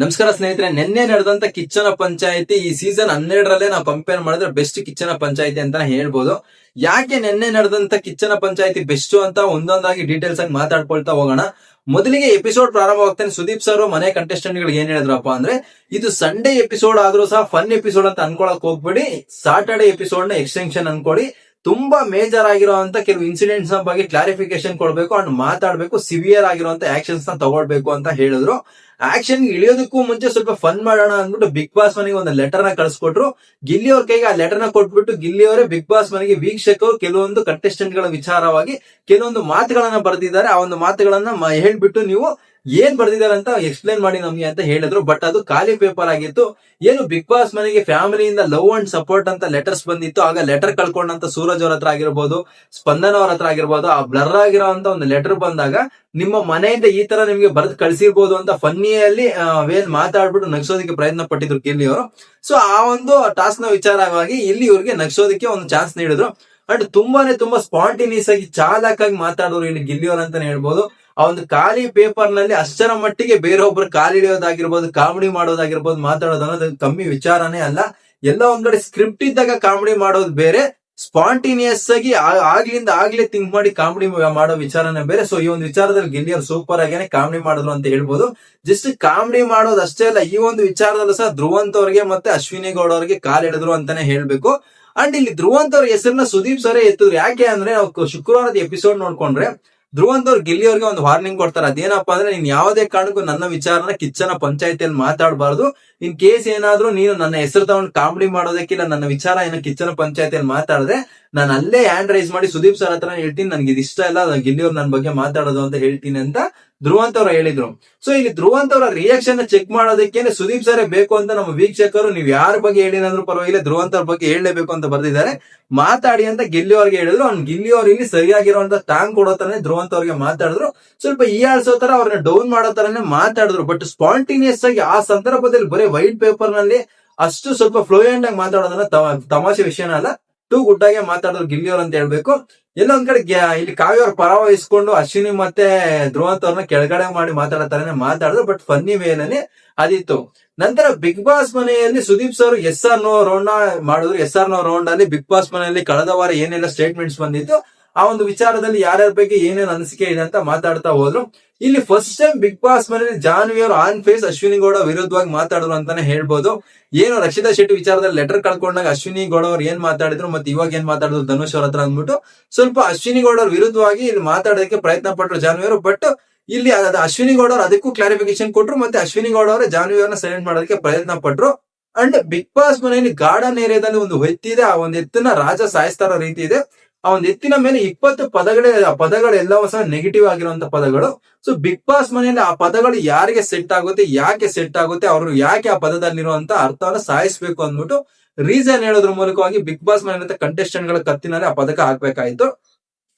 ನಮಸ್ಕಾರ ಸ್ನೇಹಿತರೆ, ನಿನ್ನೆ ನಡೆದಂತ ಕಿಚ್ಚನ ಪಂಚಾಯತಿ ಈ ಸೀಸನ್ ಹನ್ನೆರಡರಲ್ಲೇ ನಾವು ಕಂಪೇರ್ ಮಾಡಿದ್ರೆ ಬೆಸ್ಟ್ ಕಿಚ್ಚನ ಪಂಚಾಯತಿ ಅಂತ ಹೇಳ್ಬೋದು. ಯಾಕೆ ನಿನ್ನೆ ನಡೆದಂತ ಕಿಚ್ಚನ ಪಂಚಾಯತಿ ಬೆಸ್ಟ್ ಅಂತ ಒಂದೊಂದಾಗಿ ಡೀಟೇಲ್ಸ್ ಆಗಿ ಮಾತಾಡ್ಕೊಳ್ತಾ ಹೋಗೋಣ. ಮೊದಲಿಗೆ ಎಪಿಸೋಡ್ ಪ್ರಾರಂಭ ಆಗ್ತಾನೆ ಸುದೀಪ್ ಸರ್ ಮನೆ ಕಂಟೆಸ್ಟೆಂಟ್ ಗಳಿಗೆ ಏನ್ ಹೇಳಿದ್ರಪ್ಪ ಅಂದ್ರೆ, ಇದು ಸಂಡೇ ಎಪಿಸೋಡ್ ಆದ್ರೂ ಸಹ ಫನ್ ಎಪಿಸೋಡ್ ಅಂತ ಅನ್ಕೊಳಕ್ ಹೋಗ್ಬೇಡಿ. ಸಾಟರ್ಡೆ ಎಪಿಸೋಡ್ನ ಎಕ್ಸ್ಟೆನ್ಷನ್ ಅನ್ಕೊಡಿ. ತುಂಬಾ ಮೇಜರ್ ಆಗಿರುವಂತ ಕೆಲವು ಇನ್ಸಿಡೆಂಟ್ಸ್ನ ಬಗ್ಗೆ ಕ್ಲಾರಿಫಿಕೇಶನ್ ಕೊಡಬೇಕು ಅಂಡ್ ಮಾತಾಡಬೇಕು ಸಿವಿಯರ್ ಆಗಿರುವಂತ ಆಕ್ಷನ್ಸ್ನ ತಗೊಳ್ಬೇಕು ಅಂತ ಹೇಳಿದ್ರು. ಆಕ್ಷನ್ ಇಳಿಯೋದಕ್ಕೂ ಮುಂಚೆ ಸ್ವಲ್ಪ ಫನ್ ಮಾಡೋಣ ಅಂದ್ಬಿಟ್ಟು ಬಿಗ್ ಬಾಸ್ ಮನೆಗೆ ಒಂದು ಲೆಟರ್ನ ಕಳ್ಸಿಕೊಟ್ರು. ಗಿಲ್ಲಿ ಕೈಗೆ ಆ ಲೆಟರ್ನ ಕೊಟ್ಬಿಟ್ಟು ಗಿಲ್ಲಿ ಬಿಗ್ ಬಾಸ್ ಮನೆಗೆ ವೀಕ್ಷಕರು ಕೆಲವೊಂದು ಕಂಟೆಸ್ಟೆಂಟ್ಗಳ ವಿಚಾರವಾಗಿ ಕೆಲವೊಂದು ಮಾತುಗಳನ್ನ ಬರೆದಿದ್ದಾರೆ. ಆ ಒಂದು ಮಾತುಗಳನ್ನ ಹೇಳ್ಬಿಟ್ಟು ನೀವು ಏನ್ ಬರ್ದಿದ್ದಾರೆ ಅಂತ ಎಕ್ಸ್ಪ್ಲೇನ್ ಮಾಡಿ ನಮ್ಗೆ ಅಂತ ಹೇಳಿದ್ರು ಬಟ್ ಅದು ಖಾಲಿ ಪೇಪರ್ ಆಗಿತ್ತು. ಏನು ಬಿಗ್ ಬಾಸ್ ಮನೆಗೆ ಫ್ಯಾಮಿಲಿಯಿಂದ ಲವ್ ಅಂಡ್ ಸಪೋರ್ಟ್ ಅಂತ ಲೆಟರ್ಸ್ ಬಂದಿತ್ತು. ಆಗ ಲೆಟರ್ ಕಳ್ಕೊಂಡಂತ ಸೂರಜ್ ಅವ್ರ ಹತ್ರ ಆಗಿರ್ಬೋದು, ಸ್ಪಂದನ ಅವ್ರ ಹತ್ರ ಆಗಿರ್ಬೋದು, ಆ ಬ್ಲರ್ ಆಗಿರೋಂತ ಒಂದು ಲೆಟರ್ ಬಂದಾಗ ನಿಮ್ಮ ಮನೆಯಿಂದ ಈ ತರ ನಿಮ್ಗೆ ಬರೆದು ಕಳ್ಸಿರ್ಬೋದು ಅಂತ ಫನ್ನಿಯಲ್ಲಿ ವೇಲ್ ಮಾತಾಡ್ಬಿಟ್ಟು ನಗ್ಸೋದಕ್ಕೆ ಪ್ರಯತ್ನ ಪಟ್ಟಿದ್ರು ಗಿಲ್ಲಿ ಅವರು. ಸೊ ಆ ಒಂದು ಟಾಸ್ಕ್ನ ವಿಚಾರವಾಗಿ ಇಲ್ಲಿ ಇವ್ರಿಗೆ ನಗ್ಸೋದಕ್ಕೆ ಒಂದು ಚಾನ್ಸ್ ನೀಡಿದ್ರು. ಅಂಡ್ ತುಂಬಾನೇ ತುಂಬಾ ಸ್ಪಾಂಟಿನಿಯಸ್ ಆಗಿ ಚಾಲಾಕಾಗಿ ಮಾತಾಡೋರು ಇಲ್ಲಿ ಗಿಲ್ಲಿ ಅವ್ರು ಅಂತಾನೆ ಹೇಳ್ಬೋದು. ಆ ಒಂದು ಖಾಲಿ ಪೇಪರ್ನಲ್ಲಿ ಅಷ್ಟರ ಮಟ್ಟಿಗೆ ಬೇರೊಬ್ರು ಕಾಲಿಡಿಯೋದಾಗಿರ್ಬೋದು ಕಾಮಿಡಿ ಮಾಡೋದಾಗಿರ್ಬೋದು ಮಾತಾಡೋದು ಅನ್ನೋದು ಕಮ್ಮಿ ವಿಚಾರನೇ ಅಲ್ಲ. ಎಲ್ಲ ಒಂದ್ ಕಡೆ ಸ್ಕ್ರಿಪ್ಟ್ ಇದ್ದಾಗ ಕಾಮಿಡಿ ಮಾಡೋದು ಬೇರೆ ಸ್ಪಾಂಟಿನಿಯಸ್ ಆಗಿ ಆಗ್ಲಿಂದ ಆಗ್ಲೇ ಥಿಂಕ್ ಮಾಡಿ ಕಾಮಿಡಿ ಮಾಡೋ ವಿಚಾರನೇ ಬೇರೆ. ಸೊ ಈ ಒಂದು ವಿಚಾರದಲ್ಲಿ ಗಿಲ್ಲಿಯರ್ ಸೂಪರ್ ಆಗೇನೆ ಕಾಮಿಡಿ ಮಾಡಿದ್ರು ಅಂತ ಹೇಳ್ಬೋದು. ಜಸ್ಟ್ ಕಾಮಿಡಿ ಮಾಡೋದು ಅಷ್ಟೇ ಅಲ್ಲ, ಈ ಒಂದು ವಿಚಾರದಲ್ಲೂ ಸಹ ಧ್ರುವಂತ ಅವ್ರಿಗೆ ಮತ್ತೆ ಅಶ್ವಿನಿ ಗೌಡ ಅವ್ರಿಗೆ ಕಾಲಿಡಿದ್ರು ಅಂತಾನೆ ಹೇಳ್ಬೇಕು. ಅಂಡ್ ಇಲ್ಲಿ ಧ್ರುವಂತ ಅವ್ರ ಹೆಸರನ್ನ ಸುದೀಪ್ ಸರೇ ಎತ್ತಿದ್ರು. ಯಾಕೆ ಅಂದ್ರೆ ನಾವು ಶುಕ್ರವಾರದ ಎಪಿಸೋಡ್ ನೋಡ್ಕೊಂಡ್ರೆ ಧ್ರುವಂತ್ ಅವ್ರು ಗಿಲ್ಲಿ ಅವ್ರಿಗೆ ಒಂದು ವಾರ್ನಿಂಗ್ ಕೊಡ್ತಾರೆ. ಅದೇನಪ್ಪಾ ಅಂದ್ರೆ ನೀನ್ ಯಾವುದೇ ಕಾರಣಕ್ಕೂ ನನ್ನ ವಿಚಾರನ ಕಿಚ್ಚನ ಪಂಚಾಯತಿಯಲ್ಲಿ ಮಾತಾಡಬಾರ್ದು. ಇನ್ ಕೇಸ್ ಏನಾದ್ರೂ ನೀನು ನನ್ನ ಹೆಸರು ತಗೊಂಡು ಕಾಮಿಡಿ ಮಾಡೋದಕ್ಕಿಲ್ಲ, ನನ್ನ ವಿಚಾರ ಏನೋ ಕಿಚ್ಚನ ಪಂಚಾಯತಿಯಲ್ಲಿ ಮಾತಾಡಿದ್ರೆ ನಾನು ಅಲ್ಲೇ ಹ್ಯಾಂಡ್ ರೈಸ್ ಮಾಡಿ ಸುದೀಪ್ ಸರ್ ಹತ್ರ ಹೇಳ್ತೀನಿ. ನನ್ಗೆ ಇದು ಇಷ್ಟ ಇಲ್ಲ. ಗಿಲ್ಲಿಯವ್ರು ನನ್ನ ಬಗ್ಗೆ ಮಾತಾಡೋದು ಅಂತ ಹೇಳ್ತೀನಿ ಅಂತ ಧ್ರುವಂತ ಅವ್ರು ಹೇಳಿದ್ರು. ಸೊ ಇಲ್ಲಿ ಧ್ರುವಂತ ಅವರ ರಿಯಾಕ್ಷನ್ ಚೆಕ್ ಮಾಡೋದಕ್ಕೆ ಸುದೀಪ್ ಸರೇ ಬೇಕು ಅಂತ ನಮ್ಮ ವೀಕ್ಷಕರು, ನೀವು ಯಾರ ಬಗ್ಗೆ ಹೇಳಿನಂದ್ರು ಪರವಾಗಿಲ್ಲ, ಧ್ರುವಂತ್ ಅವ್ರ ಬಗ್ಗೆ ಹೇಳಲೇಬೇಕು ಅಂತ ಬರ್ದಿದ್ದಾರೆ. ಮಾತಾಡಿ ಅಂತ ಗಿಲ್ಲಿ ಅವ್ರಿಗೆ ಹೇಳಿದ್ರು. ಅವ್ನು ಗಿಲ್ಲಿ ಅವ್ರು ಇಲ್ಲಿ ಸರಿಯಾಗಿರುವಂತ ಟಾಂಗ್ ಕೊಡೋ ತರನೇ ಧ್ರುವಂತ್ ಅವ್ರಿಗೆ ಮಾತಾಡಿದ್ರು. ಸ್ವಲ್ಪ ಈ ಆಳ್ಸೋ ತರ ಅವ್ರನ್ನ ಡೌನ್ ಮಾಡೋ ತರನೇ ಮಾತಾಡಿದ್ರು. ಬಟ್ ಸ್ಪಾಂಟೇನಿಯಸ್ ಆಗಿ ಆ ಸಂದರ್ಭದಲ್ಲಿ ಬರೀ ವೈಟ್ ಪೇಪರ್ನಲ್ಲಿ ಅಷ್ಟು ಸ್ವಲ್ಪ ಫ್ಲೂಯೆಂಟ್ ಆಗಿ ಮಾತಾಡೋದನ್ನ ತಮ- ತಮಾಷೆ ವಿಷಯನ ಅಲ್ಲ. ಟೂ ಗುಡ್ ಆಗಿ ಮಾತಾಡೋರು ಗಿಲ್ಲಿಯವ್ರು ಅಂತ ಹೇಳ್ಬೇಕು. ಎಲ್ಲ ಒಂದ್ ಕಡೆ ಇಲ್ಲಿ ಕಾವ್ಯ ಅವ್ರ ಪರ ವಹಿಸ್ಕೊಂಡು ಅಶ್ವಿನಿ ಮತ್ತೆ ಧ್ರುವಂತ ಅವ್ರನ್ನ ಕೆಳಗಡೆ ಮಾಡಿ ಮಾತಾಡತಾರನೆ ಮಾತಾಡಿದ್ರು ಬಟ್ ಫನ್ನಿ ವೇನಲ್ಲಿ ಅದಿತ್ತು. ನಂತರ ಬಿಗ್ ಬಾಸ್ ಮನೆಯಲ್ಲಿ Sudeep sir, yes or no round ಮಾಡಿದ್ರು. ಎಸ್ ಆರ್ ನೋ ರೌಂಡ್ ಅಲ್ಲಿ ಬಿಗ್ ಬಾಸ್ ಮನೆಯಲ್ಲಿ ಕಳೆದ ವಾರ ಏನೆಲ್ಲ ಸ್ಟೇಟ್ಮೆಂಟ್ಸ್ ಬಂದಿತ್ತು ಆ ಒಂದು ವಿಚಾರದಲ್ಲಿ ಯಾರ್ಯಾರ ಬಗ್ಗೆ ಏನೇನು ಅನಿಸಿಕೆ ಇದೆ ಅಂತ ಮಾತಾಡ್ತಾ ಹೋದ್ರು. ಇಲ್ಲಿ ಫಸ್ಟ್ ಟೈಮ್ ಬಿಗ್ ಬಾಸ್ ಮನೆಯಲ್ಲಿ ಜಾನ್ವಿ ಅವರು ಆನ್ ಫೇಸ್ ಅಶ್ವಿನಿ ಗೌಡ ವಿರುದ್ಧವಾಗಿ ಮಾತಾಡಿದ್ರು ಅಂತಾನೆ ಹೇಳ್ಬೋದು. ಏನು ರಕ್ಷಿತಾ ಶೆಟ್ಟಿ ವಿಚಾರದಲ್ಲಿ ಲೆಟರ್ ಕಳ್ಕೊಂಡಾಗ ಅಶ್ವಿನಿ ಗೌಡ ಅವ್ರು ಏನ್ ಮಾತಾಡಿದ್ರು ಮತ್ತೆ ಇವಾಗ ಏನ್ ಮಾತಾಡಿದ್ರು ಧನುಷ್ ಅವ್ರ ಹತ್ರ ಅಂದ್ಬಿಟ್ಟು ಸ್ವಲ್ಪ ಅಶ್ವಿನಿ ಗೌಡ ಅವ್ರ ವಿರುದ್ಧವಾಗಿ ಇಲ್ಲಿ ಮಾತಾಡೋದಕ್ಕೆ ಪ್ರಯತ್ನ ಪಟ್ರು ಜಾನ್ವಿ ಅವರು. ಬಟ್ ಇಲ್ಲಿ ಅಶ್ವಿನಿ ಗೌಡ ಅವರು ಅದಕ್ಕೂ ಕ್ಲಾರಿಫಿಕೇಶನ್ ಕೊಟ್ರು ಮತ್ತೆ ಅಶ್ವಿನಿ ಗೌಡ ಅವರೇ ಜಾನ್ವಿ ಅವರನ್ನ ಸೈಲೆಂಟ್ ಮಾಡೋದಕ್ಕೆ ಪ್ರಯತ್ನ ಪಟ್ರು. ಅಂಡ್ ಬಿಗ್ ಬಾಸ್ ಮನೆಯಲ್ಲಿ ಗಾರ್ಡನ್ ಏರಿಯಾದಲ್ಲಿ ಒಂದು ಎತ್ತಿದೆ ಆ ಒಂದು ಎತ್ತನ್ನ ರಾಜ ಸಾಯಿಸ್ತಾರ ರೀತಿ ಇದೆ. ಆ ಒಂದು ಎತ್ತಿನ ಮೇಲೆ ಇಪ್ಪತ್ತು ಪದಗಳೇ, ಆ ಪದಗಳೆಲ್ಲವೂ ಸಹ ನೆಗೆಟಿವ್ ಆಗಿರುವಂತ ಪದಗಳು. ಸೊ ಬಿಗ್ ಬಾಸ್ ಮನೆಯಲ್ಲಿ ಆ ಪದಗಳು ಯಾರಿಗೆ ಸೆಟ್ ಆಗುತ್ತೆ, ಯಾಕೆ ಸೆಟ್ ಆಗುತ್ತೆ, ಅವರು ಯಾಕೆ ಆ ಪದದಲ್ಲಿರುವಂತ ಅರ್ಥವನ್ನು ಸಾಯಿಸ್ಬೇಕು ಅಂದ್ಬಿಟ್ಟು ರೀಸನ್ ಹೇಳೋದ್ರ ಮೂಲಕವಾಗಿ ಬಿಗ್ ಬಾಸ್ ಮನೆಯಂತ ಕಂಟೆಸ್ಟೆಂಟ್ಗಳ ಕತ್ತಿನಲ್ಲಿ ಆ ಪದಕ ಹಾಕ್ಬೇಕಾಯ್ತು.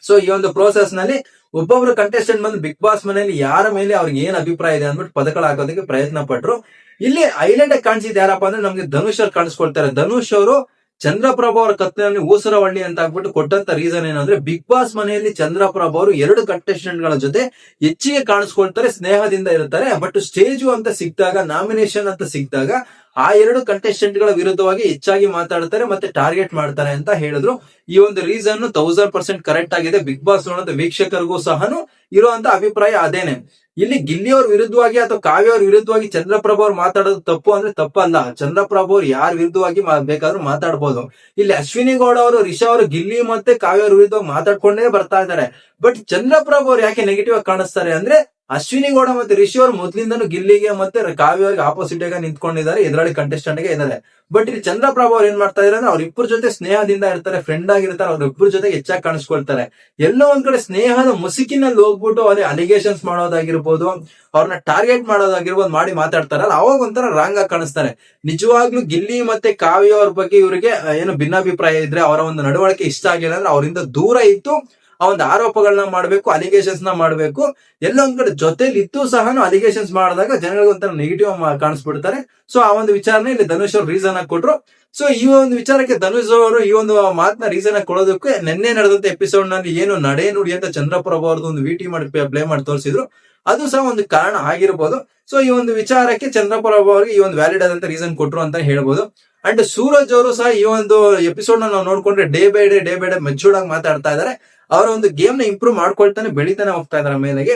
ಸೊ ಈ ಒಂದು ಪ್ರೋಸೆಸ್ನಲ್ಲಿ ಒಬ್ಬೊಬ್ರು ಕಂಟೆಸ್ಟೆಂಟ್ ಬಂದು ಬಿಗ್ ಬಾಸ್ ಮನೆಯಲ್ಲಿ ಯಾರ ಮೇಲೆ ಅವ್ರಿಗೆ ಏನ್ ಅಭಿಪ್ರಾಯ ಇದೆ ಅಂದ್ಬಿಟ್ಟು ಪದಕಗಳು ಹಾಕೋದಕ್ಕೆ ಪ್ರಯತ್ನ ಪಟ್ರು. ಇಲ್ಲಿ ಐಲ್ಯಾಂಡ್ ಕಾಣಿಸಿದ ಯಾರಪ್ಪ ಅಂದ್ರೆ ನಮ್ಗೆ ಧನುಷ್ ಅವ್ರು ಕಾಣಿಸ್ಕೊಳ್ತಾರೆ. ಧನುಷ್ ಅವರು ಚಂದ್ರಪ್ರಭಾ ಅವರ ಕತ್ತಿನಲ್ಲಿ ಊಸರವಳ್ಳಿ ಅಂತ ಆಗ್ಬಿಟ್ಟು ಕೊಟ್ಟಂತ ರೀಸನ್ ಏನಂದ್ರೆ ಬಿಗ್ ಬಾಸ್ ಮನೆಯಲ್ಲಿ ಚಂದ್ರಪ್ರಭ ಅವರು ಎರಡು ಕಂಟೆಸ್ಟೆಂಟ್ಗಳ ಜೊತೆ ಹೆಚ್ಚಿಗೆ ಕಾಣಿಸ್ಕೊಳ್ತಾರೆ, ಸ್ನೇಹದಿಂದ ಇರುತ್ತಾರೆ ಬಟ್ ಸ್ಟೇಜು ಅಂತ ಸಿಕ್ಕಿದಾಗ ನಾಮಿನೇಷನ್ ಅಂತ ಸಿಕ್ಕಿದಾಗ ಆ ಎರಡು ಕಂಟೆಸ್ಟೆಂಟ್ಗಳ ವಿರುದ್ಧವಾಗಿ ಹೆಚ್ಚಾಗಿ ಮಾತಾಡ್ತಾರೆ ಮತ್ತೆ ಟಾರ್ಗೆಟ್ ಮಾಡ್ತಾರೆ ಅಂತ ಹೇಳಿದ್ರು. ಈ ಒಂದು ರೀಸನ್ ತೌಸಂಡ್ ಪರ್ಸೆಂಟ್ ಕರೆಕ್ಟ್ ಆಗಿದೆ. ಬಿಗ್ ಬಾಸ್ ನೋಡೋದು ವೀಕ್ಷಕರಿಗೂ ಸಹನು ಇರುವಂತ ಅಭಿಪ್ರಾಯ ಅದೇನೆ. ಇಲ್ಲಿ ಗಿಲ್ಲಿ ಅವ್ರ ವಿರುದ್ಧವಾಗಿ ಅಥವಾ ಕಾವ್ಯ ಅವ್ರ ವಿರುದ್ಧವಾಗಿ ಚಂದ್ರಪ್ರಭು ಅವ್ರು ಮಾತಾಡೋದು ತಪ್ಪು ಅಂದ್ರೆ ತಪ್ಪಲ್ಲ. ಚಂದ್ರಪ್ರಭು ಅವ್ರು ಯಾರ ವಿರುದ್ಧವಾಗಿ ಬೇಕಾದ್ರೂ ಮಾತಾಡ್ಬೋದು. ಇಲ್ಲಿ ಅಶ್ವಿನಿ ಗೌಡ ಅವರು ರಿಷಾ ಅವರು, ಗಿಲ್ಲಿ ಮತ್ತೆ ಕಾವ್ಯ ಅವ್ರ ವಿರುದ್ಧವಾಗಿ ಮಾತಾಡ್ಕೊಂಡೇ ಬರ್ತಾ ಇದ್ದಾರೆ. ಬಟ್ ಚಂದ್ರಪ್ರಭು ಅವ್ರು ಯಾಕೆ ನೆಗೆಟಿವ್ ಆಗಿ ಕಾಣಿಸ್ತಾರೆ ಅಂದ್ರೆ ಅಶ್ವಿನಿ ಗೌಡ ಮತ್ತೆ ರಿಷಿ ಅವರು ಮೊದ್ಲಿಂದನೂ ಗಿಲ್ಲಿಗೆ ಮತ್ತೆ ಕಾವ್ಯ ಅವ್ರಿಗೆ ಆಪೋಸಿಟ್ ಆಗಿ ನಿಂತ್ಕೊಂಡಿದ್ದಾರೆ, ಎದುರಾಳಿ ಕಂಟೆಸ್ಟೆಂಟ್ಗೆ ಇದ್ದಾರೆ. ಬಟ್ ಇಲ್ಲಿ ಚಂದ್ರಪ್ರಭಾ ಅವ್ರು ಏನ್ ಮಾಡ್ತಾ ಇದಾರೆ ಅಂದ್ರೆ ಅವ್ರಿಬ್ಬರ ಜೊತೆ ಸ್ನೇಹದಿಂದ ಇರ್ತಾರೆ ಫ್ರೆಂಡ್ ಆಗಿರ್ತಾರೆ ಅವ್ರಿಬ್ಬರ ಜೊತೆ ಹೆಚ್ಚಾಗಿ ಕಾಣಿಸ್ಕೊಳ್ತಾರೆ. ಎಲ್ಲೋ ಒಂದ್ ಕಡೆ ಸ್ನೇಹದ ಮುಸುಕಿನಲ್ಲಿ ಹೋಗ್ಬಿಟ್ಟು ಅವ್ರಿಗೆ ಅಲಿಗೇಷನ್ಸ್ ಮಾಡೋದಾಗಿರ್ಬೋದು ಅವ್ರನ್ನ ಟಾರ್ಗೆಟ್ ಮಾಡೋದಾಗಿರ್ಬೋದು ಮಾಡಿ ಮಾತಾಡ್ತಾರಲ್ಲ ಅವಾಗ ಒಂಥರ ರಾಂಗ್ ಆಗಿ ಕಾಣಿಸ್ತಾರೆ. ನಿಜವಾಗ್ಲೂ ಗಿಲ್ಲಿ ಮತ್ತೆ ಕಾವ್ಯ ಅವ್ರ ಬಗ್ಗೆ ಇವರಿಗೆ ಏನು ಭಿನ್ನಾಭಿಪ್ರಾಯ ಇದ್ರೆ ಅವರ ಒಂದು ನಡವಳಿಕೆ ಇಷ್ಟ ಆಗಿಲ್ಲ ಅಂದ್ರೆ ಅವರಿಂದ ದೂರ ಇತ್ತು ಆ ಒಂದು ಆರೋಪಗಳನ್ನ ಮಾಡ್ಬೇಕು ಅಲಿಗೇಷನ್ಸ್ನ ಮಾಡ್ಬೇಕು. ಎಲ್ಲ ಒಂದ್ ಕಡೆ ಜೊತೆಲಿ ಇತ್ತು ಸಹ ಅಲಿಗೇಷನ್ಸ್ ಮಾಡಿದಾಗ ಜನಗಳಿಗೆ ಒಂಥರ ನೆಗೆಟಿವ್ ಕಾಣಿಸ್ಬಿಡ್ತಾರೆ. ಸೊ ಆ ಒಂದು ವಿಚಾರನ ಇಲ್ಲಿ ಧನುಷ್ ಅವ್ರು ರೀಸನ್ ಆಗಿ ಕೊಟ್ರು. ಸೊ ಈ ಒಂದು ವಿಚಾರಕ್ಕೆ ಧನುಷ್ ಅವರು ಈ ಒಂದು ಮಾತನ್ನ ರೀಸನ್ ಆಗಿ ಕೊಡೋದಕ್ಕೆ ನಿನ್ನೆ ನಡೆದಂತ ಎಪಿಸೋಡ್ನಲ್ಲಿ ಏನು ನಡೆ ನುಡಿ ಅಂತ ಚಂದ್ರಪ್ರಭು ಅವ್ರದ್ದು ಒಂದು ವಿಟಿ ಮಾಡಿ ಪ್ಲೇ ಮಾಡಿ ತೋರಿಸಿದ್ರು. ಅದು ಸಹ ಒಂದು ಕಾರಣ ಆಗಿರ್ಬೋದು. ಸೊ ಈ ಒಂದು ವಿಚಾರಕ್ಕೆ ಚಂದ್ರಪ್ರಭು ಅವರಿಗೆ ಈ ಒಂದು ವ್ಯಾಲಿಡ್ ಆದಂತ ರೀಸನ್ ಕೊಟ್ರು ಅಂತ ಹೇಳ್ಬೋದು. ಅಂಡ್ ಸೂರಜ್ ಅವರು ಸಹ ಈ ಒಂದು ಎಪಿಸೋಡ್ ನಾವು ನೋಡ್ಕೊಂಡ್ರೆ day by day day by day matured ಆಗಿ ಮಾತಾಡ್ತಾ ಇದಾರೆ. ಅವರ ಒಂದು ಗೇಮ್ನ ಇಂಪ್ರೂವ್ ಮಾಡ್ಕೊಳ್ತಾನೆ, ಬೆಳಿತಾನೆ ಹೋಗ್ತಾ ಇದಾರೆ ಮೇಲೆಗೆ.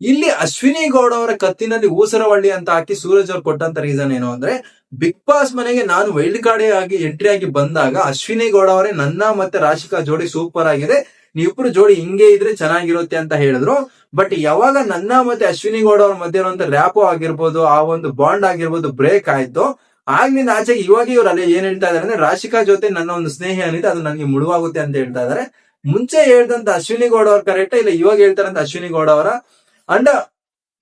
ಇಲ್ಲಿ ಅಶ್ವಿನಿ ಗೌಡ ಅವರ ಕತ್ತಿನಲ್ಲಿ ಊಸರವಳ್ಳಿ ಅಂತ ಹಾಕಿ ಸೂರಜ್ ಅವ್ರು ಕೊಟ್ಟಂತ ರೀಸನ್ ಏನು ಅಂದ್ರೆ ಬಿಗ್ ಬಾಸ್ ಮನೆಗೆ ನಾನು ವೈಲ್ಡ್ ಕಾರ್ಡ್ ಆಗಿ ಎಂಟ್ರಿ ಆಗಿ ಬಂದಾಗ ಅಶ್ವಿನಿ ಗೌಡ ಅವರೇ ನನ್ನ ಮತ್ತೆ ರಾಶಿಕಾ ಜೋಡಿ ಸೂಪರ್ ಆಗಿದೆ. ನೀವಿಬ್ರು ಜೋಡಿ ಹಿಂಗೆ ಇದ್ರೆ ಚೆನ್ನಾಗಿರುತ್ತೆ ಅಂತ ಹೇಳಿದ್ರು. ಬಟ್ ಯಾವಾಗ ನನ್ನ ಮತ್ತೆ ಅಶ್ವಿನಿ ಗೌಡ ಅವ್ರ ಮಧ್ಯೆ ಇರುವಂತ ರ್ಯಾಪೋ ಆಗಿರ್ಬೋದು, ಆ ಒಂದು ಬಾಂಡ್ ಆಗಿರ್ಬೋದು ಬ್ರೇಕ್ ಆಯ್ತು, ಆಗ್ಲಿಂದ ಆಚೆಗೆ ಇವಾಗ ಇವ್ರು ಅಲ್ಲಿ ಏನ್ ಹೇಳ್ತಾ ಇದಾರೆ ಅಂದ್ರೆ ರಾಶಿಕಾ ಜೊತೆ ನನ್ನ ಒಂದು ಸ್ನೇಹ ಏನಿದೆ ಅದು ನನಗೆ ಮುಳುವಾಗುತ್ತೆ ಅಂತ ಹೇಳ್ತಾ ಇದಾರೆ ಮುಂಚೆ ಹೇಳ್ದಂತ ಅಶ್ವಿನಿ ಗೌಡ ಅವ್ರ ಕರೆಕ್ಟ್ ಇಲ್ಲ, ಇವಾಗ ಹೇಳ್ತಾರಂತ ಅಶ್ವಿನಿ ಗೌಡ ಅವರ? ಅಂಡ್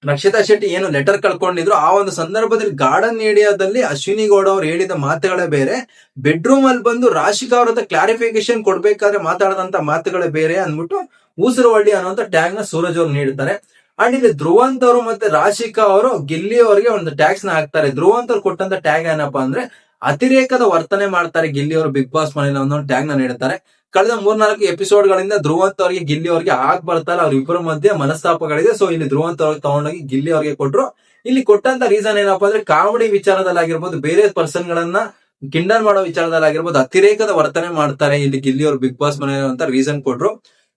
ರಕ್ಷಿತಾ ಶೆಟ್ಟಿ ಏನು ಲೆಟರ್ ಕಳ್ಕೊಂಡಿದ್ರು, ಆ ಒಂದು ಸಂದರ್ಭದಲ್ಲಿ ಗಾರ್ಡನ್ ಏರಿಯಾದಲ್ಲಿ ಅಶ್ವಿನಿ ಗೌಡ ಅವ್ರು ಹೇಳಿದ ಮಾತುಗಳೇ ಬೇರೆ. ಬೆಡ್ರೂಮ್ ಅಲ್ಲಿ ಬಂದು ರಾಶಿಕಾ ಅವ್ರ ಕ್ಲಾರಿಫಿಕೇಶನ್ ಕೊಡ್ಬೇಕಾದ್ರೆ ಮಾತಾಡದಂತ ಮಾತುಗಳೇ ಬೇರೆ ಅಂದ್ಬಿಟ್ಟು ಊಸರವಳ್ಳಿ ಅನ್ನುವಂತ ಟ್ಯಾಗ್ನ ಸೂರಜ್ ಅವ್ರು ನೀಡ್ತಾರೆ. ಅಂಡ್ ಇಲ್ಲಿ ಧ್ರುವಂತ್ ಅವರು ಮತ್ತೆ ರಾಶಿಕಾ ಅವರು ಗಿಲ್ಲಿ ಅವರಿಗೆ ಒಂದು ಟ್ಯಾಕ್ಸ್ನ ಹಾಕ್ತಾರೆ. ಧ್ರುವಂತ್ ಅವ್ರು ಕೊಟ್ಟಂತ ಟ್ಯಾಗ್ ಏನಪ್ಪಾ ಅಂದ್ರೆ ಅತಿರೇಕದ ವರ್ತನೆ ಮಾಡ್ತಾರೆ ಗಿಲ್ಲಿ ಅವರು ಬಿಗ್ ಬಾಸ್ ಮನೇಲಿ ಒಂದೊಂದು ಟ್ಯಾಗ್ನ ನೀಡುತ್ತಾರೆ ಕಳೆದ ಮೂರ್ನಾಲ್ಕು ಎಪಿಸೋಡ್ ಗಳಿಂದ ಧ್ರುವಂತ ಅವರಿಗೆ, ಗಿಲ್ಲಿ ಅವರಿಗೆ ಆಗ್ ಬರ್ತಾರೆ ಅವ್ರ ಇಬ್ಬರ ಮಧ್ಯೆ ಮನಸ್ತಾಪಗಳಿದೆ. ಸೊ ಇಲ್ಲಿ ಧ್ರುವಂತ ಅವ್ರಿಗೆ ತಗೊಂಡೋಗಿ ಗಿಲ್ಲಿ ಅವರಿಗೆ ಕೊಟ್ರು. ಇಲ್ಲಿ ಕೊಟ್ಟಂತ ರೀಸನ್ ಏನಪ್ಪಾ ಅಂದ್ರೆ ಕಾಮಿಡಿ ವಿಚಾರದಲ್ಲಿ ಬೇರೆ ಪರ್ಸನ್ ಗಳನ್ನ ಕಿಂಡರ್ ಮಾಡೋ ವಿಚಾರದಲ್ಲಿ ಅತಿರೇಕದ ವರ್ತನೆ ಮಾಡ್ತಾರೆ ಇಲ್ಲಿ ಗಿಲ್ಲಿ ಅವರು ಬಿಗ್ ಬಾಸ್ ಮನೆ ಅಂತ ರೀಸನ್ ಕೊಟ್ರು.